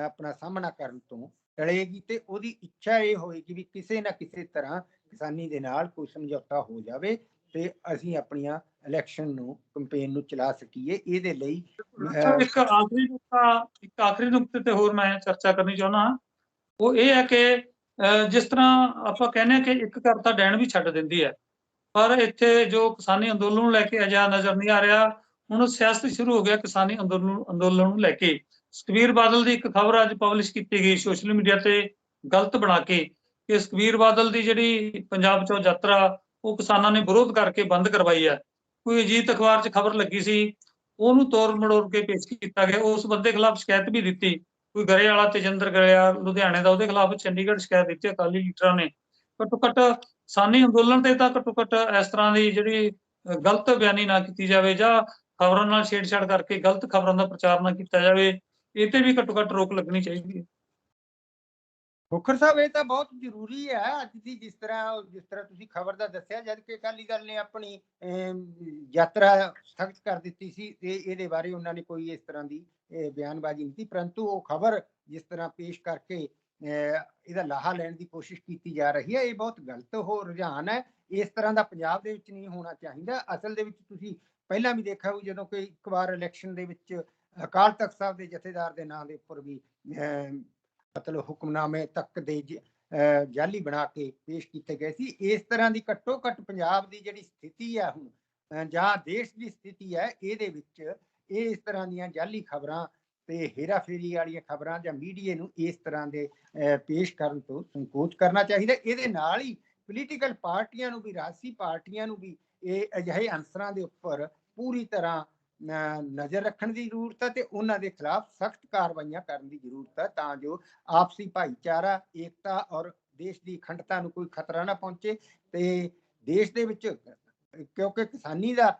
ਆਪਣਾ ਸਾਹਮਣਾ ਕਰਨ ਤੋਂ ਟਲੇਗੀ ਤੇ ਉਹਦੀ ਇੱਛਾ ਇਹ ਹੋਏਗੀ ਵੀ ਕਿਸੇ ਨਾ ਕਿਸੇ ਤਰ੍ਹਾਂ ਕਿਸਾਨੀ ਦੇ ਨਾਲ ਕੋਈ ਸਮਝੌਤਾ ਹੋ ਜਾਵੇ ਤੇ ਅਸੀਂ ਆਪਣੀਆਂ ਇਲੈਕਸ਼ਨ ਨੂੰ ਕੈਂਪੇਨ ਨੂੰ ਚਲਾ ਸਕੀਏ। ਇਹਦੇ ਲਈ ਇੱਕ ਆਖਰੀ ਨੁਕਤਾ ਇੱਕ ਆਖਰੀ ਨੁਕਤੇ ਤੇ ਹੋਰ ਮੈਂ ਚਰਚਾ ਕਰਨੀ ਚਾਹੁੰਦਾ ਉਹ ਇਹ ਹੈ ਕਿ ਜਿਸ ਤਰ੍ਹਾਂ ਆਪਾਂ ਕਹਿੰਦੇ ਹਾਂ ਕਿ ਇੱਕ ਕਰਤਾ ਡੈਣ ਵੀ ਛੱਡ ਦਿੰਦੀ ਹੈ। ਪਰ ਇੱਥੇ ਜੋ ਕਿਸਾਨੀ ਅੰਦੋਲਨ ਨੂੰ ਲੈ ਕੇ ਅਜਾ ਨਜ਼ਰ ਨਹੀਂ ਆ ਰਿਹਾ, ਹੁਣ ਸਿਆਸਤ ਸ਼ੁਰੂ ਹੋ ਗਿਆ ਕਿਸਾਨੀ ਅੰਦੋਲਨ ਅੰਦੋਲਨ ਨੂੰ ਲੈ ਕੇ। ਸੁਖਬੀਰ ਬਾਦਲ ਦੀ ਇੱਕ ਖਬਰ ਅੱਜ ਪਬਲਿਸ਼ ਕੀਤੀ ਗਈ ਸੋਸ਼ਲ ਮੀਡੀਆ ਤੇ ਗਲਤ ਬਣਾ ਕੇ ਕਿ ਸੁਖਬੀਰ ਬਾਦਲ ਦੀ ਜਿਹੜੀ ਪੰਜਾਬ ਚੋਂ ਯਾਤਰਾ, ਉਹ ਕਿਸਾਨਾਂ ਨੇ ਵਿਰੋਧ ਕਰਕੇ ਬੰਦ ਕਰਵਾਈ ਹੈ। ਕੋਈ ਅਜੀਤ ਅਖਬਾਰ 'ਚ ਖਬਰ ਲੱਗੀ ਸੀ, ਉਹਨੂੰ ਤੋੜ ਮੜੋੜ ਕੇ ਪੇਸ਼ ਕੀਤਾ ਗਿਆ। ਉਸ ਬੰਦੇ ਖਿਲਾਫ ਸ਼ਿਕਾਇਤ ਵੀ ਦਿੱਤੀ। ਕੋਈ ਗਰੇ ਵਾਲਾ ਤੇਜਿੰਦਰ ਗਰੇਆ ਲੁਧਿਆਣੇ ਦਾ, ਉਹਦੇ ਖਿਲਾਫ ਚੰਡੀਗੜ੍ਹ ਸ਼ਿਕਾਇਤ ਦਿੱਤੀ। ਅਕਾਲੀ ਲੀਡਰਾਂ ਨੇ ਘੱਟੋ ਘੱਟ ਸਾਨੀ ਅੰਦੋਲਨ ਤੇ ਤਾਂ ਘੱਟੋ ਘੱਟ ਇਸ ਤਰ੍ਹਾਂ ਦੀ ਜਿਹੜੀ ਗਲਤ ਬਿਆਨੀ ਨਾ ਕੀਤੀ ਜਾਵੇ ਜਾਂ ਖਬਰਾਂ ਨਾਲ ਛੇੜਛਾੜ ਕਰਕੇ ਗਲਤ ਖਬਰਾਂ ਦਾ ਪ੍ਰਚਾਰ ਨਾ ਕੀਤਾ ਜਾਵੇ ਇਹ ਤੇ ਵੀ ਘੱਟੋ ਘੱਟ ਰੋਕ ਲੱਗਣੀ ਚਾਹੀਦੀ ਹੈ। ਖੋਖਰ ਸਾਹਿਬ ਇਹ ਤਾਂ ਬਹੁਤ ਜ਼ਰੂਰੀ ਹੈ ਅੱਜ ਦੀ ਜਿਸ ਤਰ੍ਹਾਂ ਜਿਸ ਤਰ੍ਹਾਂ ਤੁਸੀਂ ਖਬਰ ਦਾ ਦੱਸਿਆ ਜਦ ਕਿ ਅਕਾਲੀ ਦਲ ਨੇ ਆਪਣੀ ਅਮ, ਯਾਤਰਾ ਸਖਤ ਕਰ ਦਿੱਤੀ ਸੀ ਤੇ ਇਹਦੇ ਬਾਰੇ ਉਹਨਾਂ ਨੇ ਕੋਈ ਇਸ ਤਰ੍ਹਾਂ ਦੀ ਬਿਆਨਬਾਜ਼ੀ ਨਹੀਂ ਕੀਤੀ ਪਰੰਤੂ ਉਹ ਖਬਰ ਜਿਸ ਤਰ੍ਹਾਂ ਪੇਸ਼ ਕਰਕੇ ਇਹਦਾ ਲਾਹਾ ਲੈਣ ਦੀ ਕੋਸ਼ਿਸ਼ ਕੀਤੀ ਜਾ ਰਹੀ ਹੈ। ਇਹ ਬਹੁਤ ਗਲਤ ਹੋ ਰੁਝਾਨ ਹੈ। ਇਸ ਤਰ੍ਹਾਂ ਦਾ ਪੰਜਾਬ ਦੇ ਵਿੱਚ ਨਹੀਂ ਹੋਣਾ ਚਾਹੀਦਾ। ਅਸਲ ਦੇ ਵਿੱਚ ਤੁਸੀਂ ਪਹਿਲਾਂ ਵੀ ਦੇਖਿਆ ਹੋਊ ਜਦੋਂ ਕੋਈ ਇੱਕ ਵਾਰ ਇਲੈਕਸ਼ਨ ਦੇ ਵਿੱਚ ਅਕਾਲ ਤਖਤ ਸਾਹਿਬ ਦੇ ਜਥੇਦਾਰ ਦੇ ਨਾਂ ਦੇ ਉੱਪਰ ਵੀ ਅਹ, ਮਤਲਬ ਹੁਕਮਨਾਮੇ ਤੱਕ ਦੇ ਜ- ਜਾਲੀ ਬਣਾ ਕੇ ਪੇਸ਼ ਕੀਤੇ ਗਏ ਸੀ। ਇਸ ਤਰ੍ਹਾਂ ਦੀ ਘੱਟੋ ਘੱਟ ਪੰਜਾਬ ਦੀ ਜਿਹੜੀ ਸਥਿਤੀ ਹੈ ਹੁਣ ਜਾਂ ਦੇਸ਼ ਦੀ ਸਥਿਤੀ ਹੈ ਇਹਦੇ ਵਿੱਚ ਇਹ ਇਸ ਤਰ੍ਹਾਂ ਦੀਆਂ ਜਾਲੀ ਖਬਰਾਂ ਤੇ ਹੇਰਾਫੇਰੀ ਵਾਲੀਆਂ ਖਬਰਾਂ ਜਾਂ ਮੀਡੀਆ ਨੂੰ ਇਸ ਤਰ੍ਹਾਂ ਦੇ ਪੇਸ਼ ਕਰਨ ਤੋਂ ਸੰਕੋਚ ਕਰਨਾ ਚਾਹੀਦਾ। ਇਹਦੇ ਨਾਲ ਹੀ ਪੋਲੀਟੀਕਲ ਪਾਰਟੀਆਂ ਨੂੰ ਵੀ ਰਾਜਸੀ ਪਾਰਟੀਆਂ ਨੂੰ ਵੀ ਇਹ ਅਜਿਹੇ ਅਨਸਰਾਂ ਦੇ ਉੱਪਰ ਪੂਰੀ ਤਰ੍ਹਾਂ ਅਹ, ਨਜ਼ਰ ਰੱਖਣ ਦੀ ਜ਼ਰੂਰਤ ਹੈ ਤੇ ਉਹਨਾਂ ਦੇ ਖਿਲਾਫ ਸਖਤ ਕਾਰਵਾਈਆਂ ਕਰਨ ਦੀ ਜ਼ਰੂਰਤ ਹੈ ਤਾਂ ਜੋ ਆਪਸੀ ਭਾਈਚਾਰਾ ਏਕਤਾ ਔਰ ਦੇਸ਼ ਦੀ ਅਖੰਡਤਾ ਨੂੰ ਕੋਈ ਖਤਰਾ ਨਾ ਪਹੁੰਚੇ ਤੇ ਦੇਸ਼ ਦੇ ਵਿੱਚ ਕਿਉਂਕਿ ਕਿਸਾਨੀ ਦਾ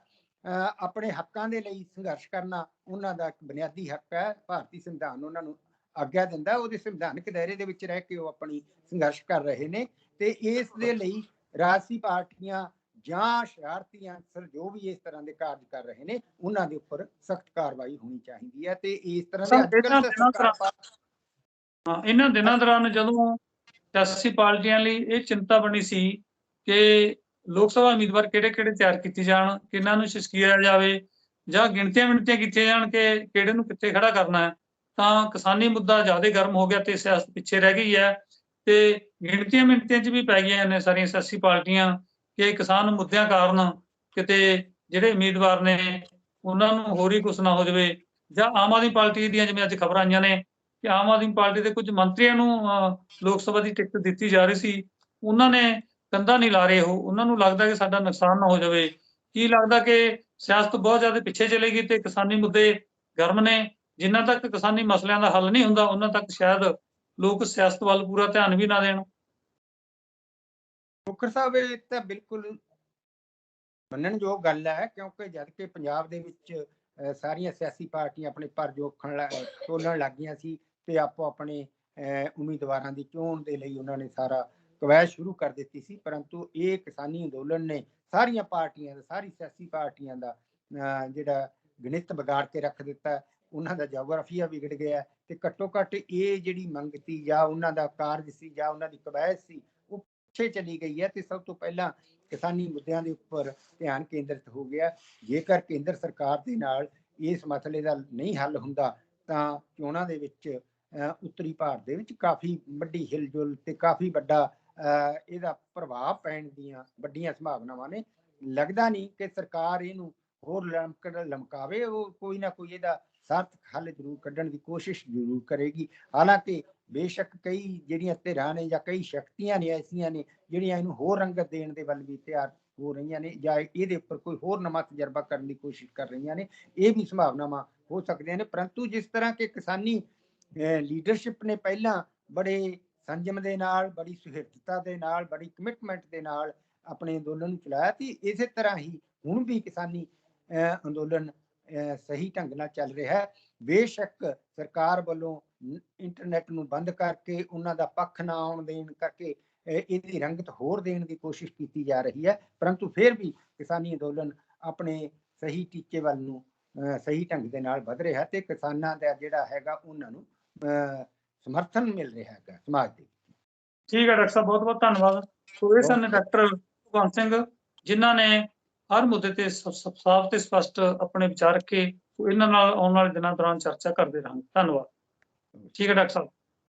ਆਪਣੇ ਹੱਕਾਂ ਦੇ ਲਈ ਸੰਘਰਸ਼ ਕਰਨਾ ਉਹਨਾਂ ਦਾ ਇੱਕ ਬੁਨਿਆਦੀ ਹੱਕ ਹੈ ਭਾਰਤੀ ਸੰਵਿਧਾਨ ਉਹਨਾਂ ਨੂੰ ਆਗਿਆ ਦਿੰਦਾ ਉਹਦੇ ਸੰਵਿਧਾਨਕ ਦਾਇਰੇ ਦੇ ਵਿੱਚ ਰਹਿ ਕੇ ਉਹ ਆਪਣੀ ਸੰਘਰਸ਼ ਕਰ ਰਹੇ ਨੇ ਤੇ ਇਸ ਦੇ ਲਈ ਰਾਜਸੀ ਪਾਰਟੀਆਂ ਜਾਂ ਸ਼ਰਾਰਤੀ ਅਨਸਰ ਜੋ ਵੀ ਇਸ ਤਰ੍ਹਾਂ ਦੇ ਕਾਰਜ ਕਰ ਰਹੇ ਨੇ ਉਹਨਾਂ ਦੇ ਉੱਪਰ ਸਖਤ ਕਾਰਵਾਈ ਹੋਣੀ ਚਾਹੀਦੀ ਹੈ ਤੇ ਇਸ ਤਰ੍ਹਾਂ ਦੇ ਸਰ, ਅੱਜ ਕੱਲ੍ਹ ਇਹਨਾਂ ਤਾਂ ਦਿਨਾਂ ਸਰਕਾਰ- ਹਾਂ ਇਹਨਾਂ ਦਿਨਾਂ ਦੌਰਾਨ ਜਦੋਂ ਸਿਆਸੀ ਪਾਰਟੀਆਂ ਲਈ ਇਹ ਚਿੰਤਾ ਬਣੀ ਸੀ ਕਿ ਲੋਕ ਸਭਾ ਉਮੀਦਵਾਰ ਕਿਹੜੇ-ਕਿਹੜੇ ਤਿਆਰ ਕੀਤੇ ਜਾਣ ਕਿਹਨਾਂ ਨੂੰ ਸ਼ਿਸ਼ਕੀਆ ਜਾਵੇ ਜਾਂ ਗਿਣਤੀਆਂ ਮਿਣਤੀਆਂ ਕੀਤੀਆਂ ਜਾਣ ਕਿ ਕਿਹੜੇ ਨੂੰ ਕਿੱਥੇ ਖੜਾ ਕਰਨਾ ਹੈ ਤਾਂ ਕਿਸਾਨੀ ਮੁੱਦਾ ਜ਼ਿਆਦਾ ਗਰਮ ਹੋ ਗਿਆ ਤੇ ਸਿਆਸਤ ਪਿੱਛੇ ਰਹਿ ਗਈ ਹੈ ਤੇ ਗਿਣਤੀਆਂ ਮਿਣਤੀਆਂ 'ਚ ਵੀ ਪੈ ਗਈਆਂ ਨੇ ਸਾਰੀਆਂ ਸਿਆਸੀ ਪਾਰਟੀਆਂ ਕਿ ਕਿਸਾਨ ਮੁੱਦਿਆਂ ਕਾਰਨ ਕਿਤੇ ਜਿਹੜੇ ਉਮੀਦਵਾਰ ਨੇ ਉਹਨਾਂ ਨੂੰ ਹੋਰ ਹੀ ਕੁਛ ਨਾ ਹੋ ਜਾਵੇ ਜਾਂ ਆਮ ਆਦਮੀ ਪਾਰਟੀ ਦੀਆਂ ਜਿਵੇਂ ਅੱਜ ਖਬਰਾਂ ਆਈਆਂ ਨੇ ਕਿ ਆਮ ਆਦਮੀ ਪਾਰਟੀ ਦੇ ਕੁਝ ਮੰਤਰੀਆਂ ਨੂੰ ਅਹ, ਲੋਕ ਸਭਾ ਦੀ ਟਿਕਟ ਦਿੱਤੀ ਜਾ ਰਹੀ ਸੀ ਉਹਨਾਂ ਨੇ ਕੰਧਾਂ ਨਹੀਂ ਲਾ ਰਹੇ ਉਹ ਉਹਨਾਂ ਨੂੰ ਲੱਗਦਾ ਕਿ ਸਾਡਾ ਨੁਕਸਾਨ ਨਾ ਹੋ ਜਾਵੇ। ਕੀ ਲੱਗਦਾ ਕਿ ਸਿਆਸਤ ਬਹੁਤ ਜ਼ਿਆਦਾ ਪਿੱਛੇ ਚਲੇਗੀ ਤੇ ਕਿਸਾਨੀ ਮੁੱਦੇ ਗਰਮ ਨੇ? ਜਿੰਨਾ ਤੱਕ ਕਿਸਾਨੀ ਮਸਲਿਆਂ ਦਾ ਹੱਲ ਨਹੀਂ ਹੁੰਦਾ ਉਹਨਾਂ ਤੱਕ ਸ਼ਾਇਦ ਲੋਕ ਸਿਆਸਤ ਵੱਲ ਪੂਰਾ ਧਿਆਨ ਵੀ ਨਾ ਦੇਣ। ਮੁਖਰ ਸਾਹਿਬ ਇਹ ਤਾਂ ਬਿਲਕੁਲ ਮੰਨਣਯੋਗ ਗੱਲ ਹੈ ਕਿਉਂਕਿ ਜਦ ਕਿ ਪੰਜਾਬ ਦੇ ਵਿੱਚ ਸਾਰੀਆਂ ਸਿਆਸੀ ਪਾਰਟੀਆਂ ਆਪਣੇ ਪਰ ਜੋਖਣ ਲ- ਤੋਲਣ ਲੱਗ ਗਈਆਂ ਸੀ ਤੇ ਆਪੋ ਆਪਣੇ ਅਹ, ਉਮੀਦਵਾਰਾਂ ਦੀ ਚੋਣ ਦੇ ਲਈ ਉਹਨਾਂ ਨੇ ਸਾਰਾ ਕਵਾਇਦ ਸ਼ੁਰੂ ਕਰ ਦਿੱਤੀ ਸੀ, ਪਰੰਤੂ ਇਹ ਕਿਸਾਨੀ ਅੰਦੋਲਨ ਨੇ ਸਾਰੀਆਂ ਪਾਰਟੀਆਂ ਦਾ, ਸਾਰੀ ਸਿਆਸੀ ਪਾਰਟੀਆਂ ਦਾ ਜਿਹੜਾ ਗਣਿਤ ਵਿਗਾੜ ਕੇ ਰੱਖ ਦਿੱਤਾ ਉਹਨਾਂ ਦਾ ਜੌਗਰਾਫੀਆ ਵਿਗੜ ਗਿਆ ਤੇ ਘੱਟੋ ਘੱਟ ਇਹ ਜਿਹੜੀ ਮੰਗ ਸੀ ਜਾਂ ਉਹਨਾਂ ਦਾ ਕਾਰਜ ਸੀ ਜਾਂ ਉਹਨਾਂ ਦੀ ਕਵਾਇਦ ਸੀ, ਉਹ ਪਿੱਛੇ ਚਲੀ ਗਈ ਹੈ ਤੇ ਸਭ ਤੋਂ ਪਹਿਲਾਂ ਕਿਸਾਨੀ ਮੁੱਦਿਆਂ ਦੇ ਉੱਪਰ ਧਿਆਨ ਕੇਂਦਰਿਤ ਹੋ ਗਿਆ ਜੇਕਰ ਕੇਂਦਰ ਸਰਕਾਰ ਦੇ ਨਾਲ ਇਸ ਮਸਲੇ ਦਾ ਨਹੀਂ ਹੱਲ ਹੁੰਦਾ, ਤਾਂ ਚੋਣਾਂ ਦੇ ਵਿੱਚ ਉੱਤਰੀ ਭਾਰਤ ਦੇ ਵਿੱਚ ਕਾਫੀ ਵੱਡੀ ਹਿਲਜੁਲ ਤੇ ਕਾਫੀ ਵੱਡਾ ਇਹਦਾ ਪ੍ਰਭਾਵ ਪੈਣ ਦੀਆਂ ਵੱਡੀਆਂ ਸੰਭਾਵਨਾਵਾਂ ਨੇ। ਲੱਗਦਾ ਨਹੀਂ ਕਿ ਸਰਕਾਰ ਇਹਨੂੰ ਹੋਰ ਲਮਕਾਵੇ, ਉਹ ਕੋਈ ਨਾ ਕੋਈ ਇਹਦਾ ਸਾਰਥਕ ਹੱਲ ਜ਼ਰੂਰ ਕੱਢਣ ਦੀ ਕੋਸ਼ਿਸ਼ ਜ਼ਰੂਰ ਕਰੇਗੀ। ਹਾਲਾਂਕਿ ਬੇਸ਼ੱਕ ਕਈ ਜਿਹੜੀਆਂ ਧਿਰਾਂ ਨੇ ਜਾਂ ਕਈ ਸ਼ਕਤੀਆਂ ਨੇ ਐਸੀਆਂ ਨੇ ਜਿਹੜੀਆਂ ਇਹਨੂੰ ਹੋਰ ਰੰਗਤ ਦੇਣ ਦੇ ਵੱਲ ਵੀ ਤਿਆਰ ਹੋ ਰਹੀਆਂ ਨੇ ਜਾਂ ਇਹਦੇ ਉੱਪਰ ਕੋਈ ਹੋਰ ਨਵਾਂ ਤਜਰਬਾ ਕਰਨ ਦੀ ਕੋਸ਼ਿਸ਼ ਕਰ ਰਹੀਆਂ ਨੇ, ਇਹ ਵੀ ਸੰਭਾਵਨਾਵਾਂ ਹੋ ਸਕਦੀਆਂ ਨੇ। ਪਰੰਤੂ ਜਿਸ ਤਰ੍ਹਾਂ ਕਿ ਕਿਸਾਨੀ ਲੀਡਰਸ਼ਿਪ ਨੇ ਪਹਿਲਾਂ ਬੜੇ ਸੰਜਮ ਦੇ ਨਾਲ, ਬੜੀ ਸੁਹਿਰਦਤਾ ਦੇ ਨਾਲ, ਬੜੀ ਕਮਿਟਮੈਂਟ ਦੇ ਨਾਲ ਆਪਣੇ ਅੰਦੋਲਨ ਨੂੰ ਚਲਾਇਆ ਤੇ ਇਸੇ ਤਰ੍ਹਾਂ ਹੀ ਹੁਣ ਵੀ ਕਿਸਾਨੀ ਅੰਦੋਲਨ ਸਹੀ ਢੰਗ ਨਾਲ ਚੱਲ ਰਿਹਾ ਹੈ। ਬੇਸ਼ੱਕ ਸਰਕਾਰ ਵੱਲੋਂ ਨ- ਇੰਟਰਨੈਟ ਨੂੰ ਬੰਦ ਕਰਕੇ ਉਹਨਾਂ ਦਾ ਪੱਖ ਨਾ ਆਉਣ ਦੇਣ ਕਰਕੇ ਇਹਦੀ ਰੰਗਤ ਹੋਰ ਦੇਣ ਦੀ ਕੋਸ਼ਿਸ਼ ਕੀਤੀ ਜਾ ਰਹੀ ਹੈ। ਪਰੰਤੂ ਫਿਰ ਵੀ ਕਿਸਾਨੀ ਅੰਦੋਲਨ ਆਪਣੇ ਸਹੀ ਟੀਚੇ ਵੱਲ ਨੂੰ ਸਹੀ ਢੰਗ ਦੇ ਨਾਲ ਵਧ ਰਿਹਾ ਤੇ ਕਿਸਾਨਾਂ ਦਾ ਜਿਹੜਾ ਹੈਗਾ ਉਹਨਾਂ ਨੂੰ ਸਮਰਥਨ ਮਿਲ ਰਿਹਾ ਹੈਗਾ ਸਮਾਜ ਦੇ। ਠੀਕ ਹੈ ਡਾਕਟਰ ਸਾਹਿਬ ਬਹੁਤ ਬਹੁਤ ਧੰਨਵਾਦ। ਸੋ ਇਹ ਸਨ ਡਾਕਟਰ ਭਗਵੰਤ ਸਿੰਘ ਜਿਨ੍ਹਾਂ ਨੇ ਹਰ ਮੁੱਦੇ ਤੇ ਸਾਫ਼ ਤੇ ਸਪਸ਼ਟ ਆਪਣੇ ਵਿਚਾਰ ਰੱਖੇ। ਇਹਨਾਂ ਨਾਲ ਆਉਣ ਵਾਲੇ ਦਿਨਾਂ ਦੌਰਾਨ ਚਰਚਾ ਕਰਦੇ ਰਹਾਂਗੇ। ਧੰਨਵਾਦ। ਠੀਕ ਹੈ ਡਾਕਟਰ ਸਾਹਿਬ।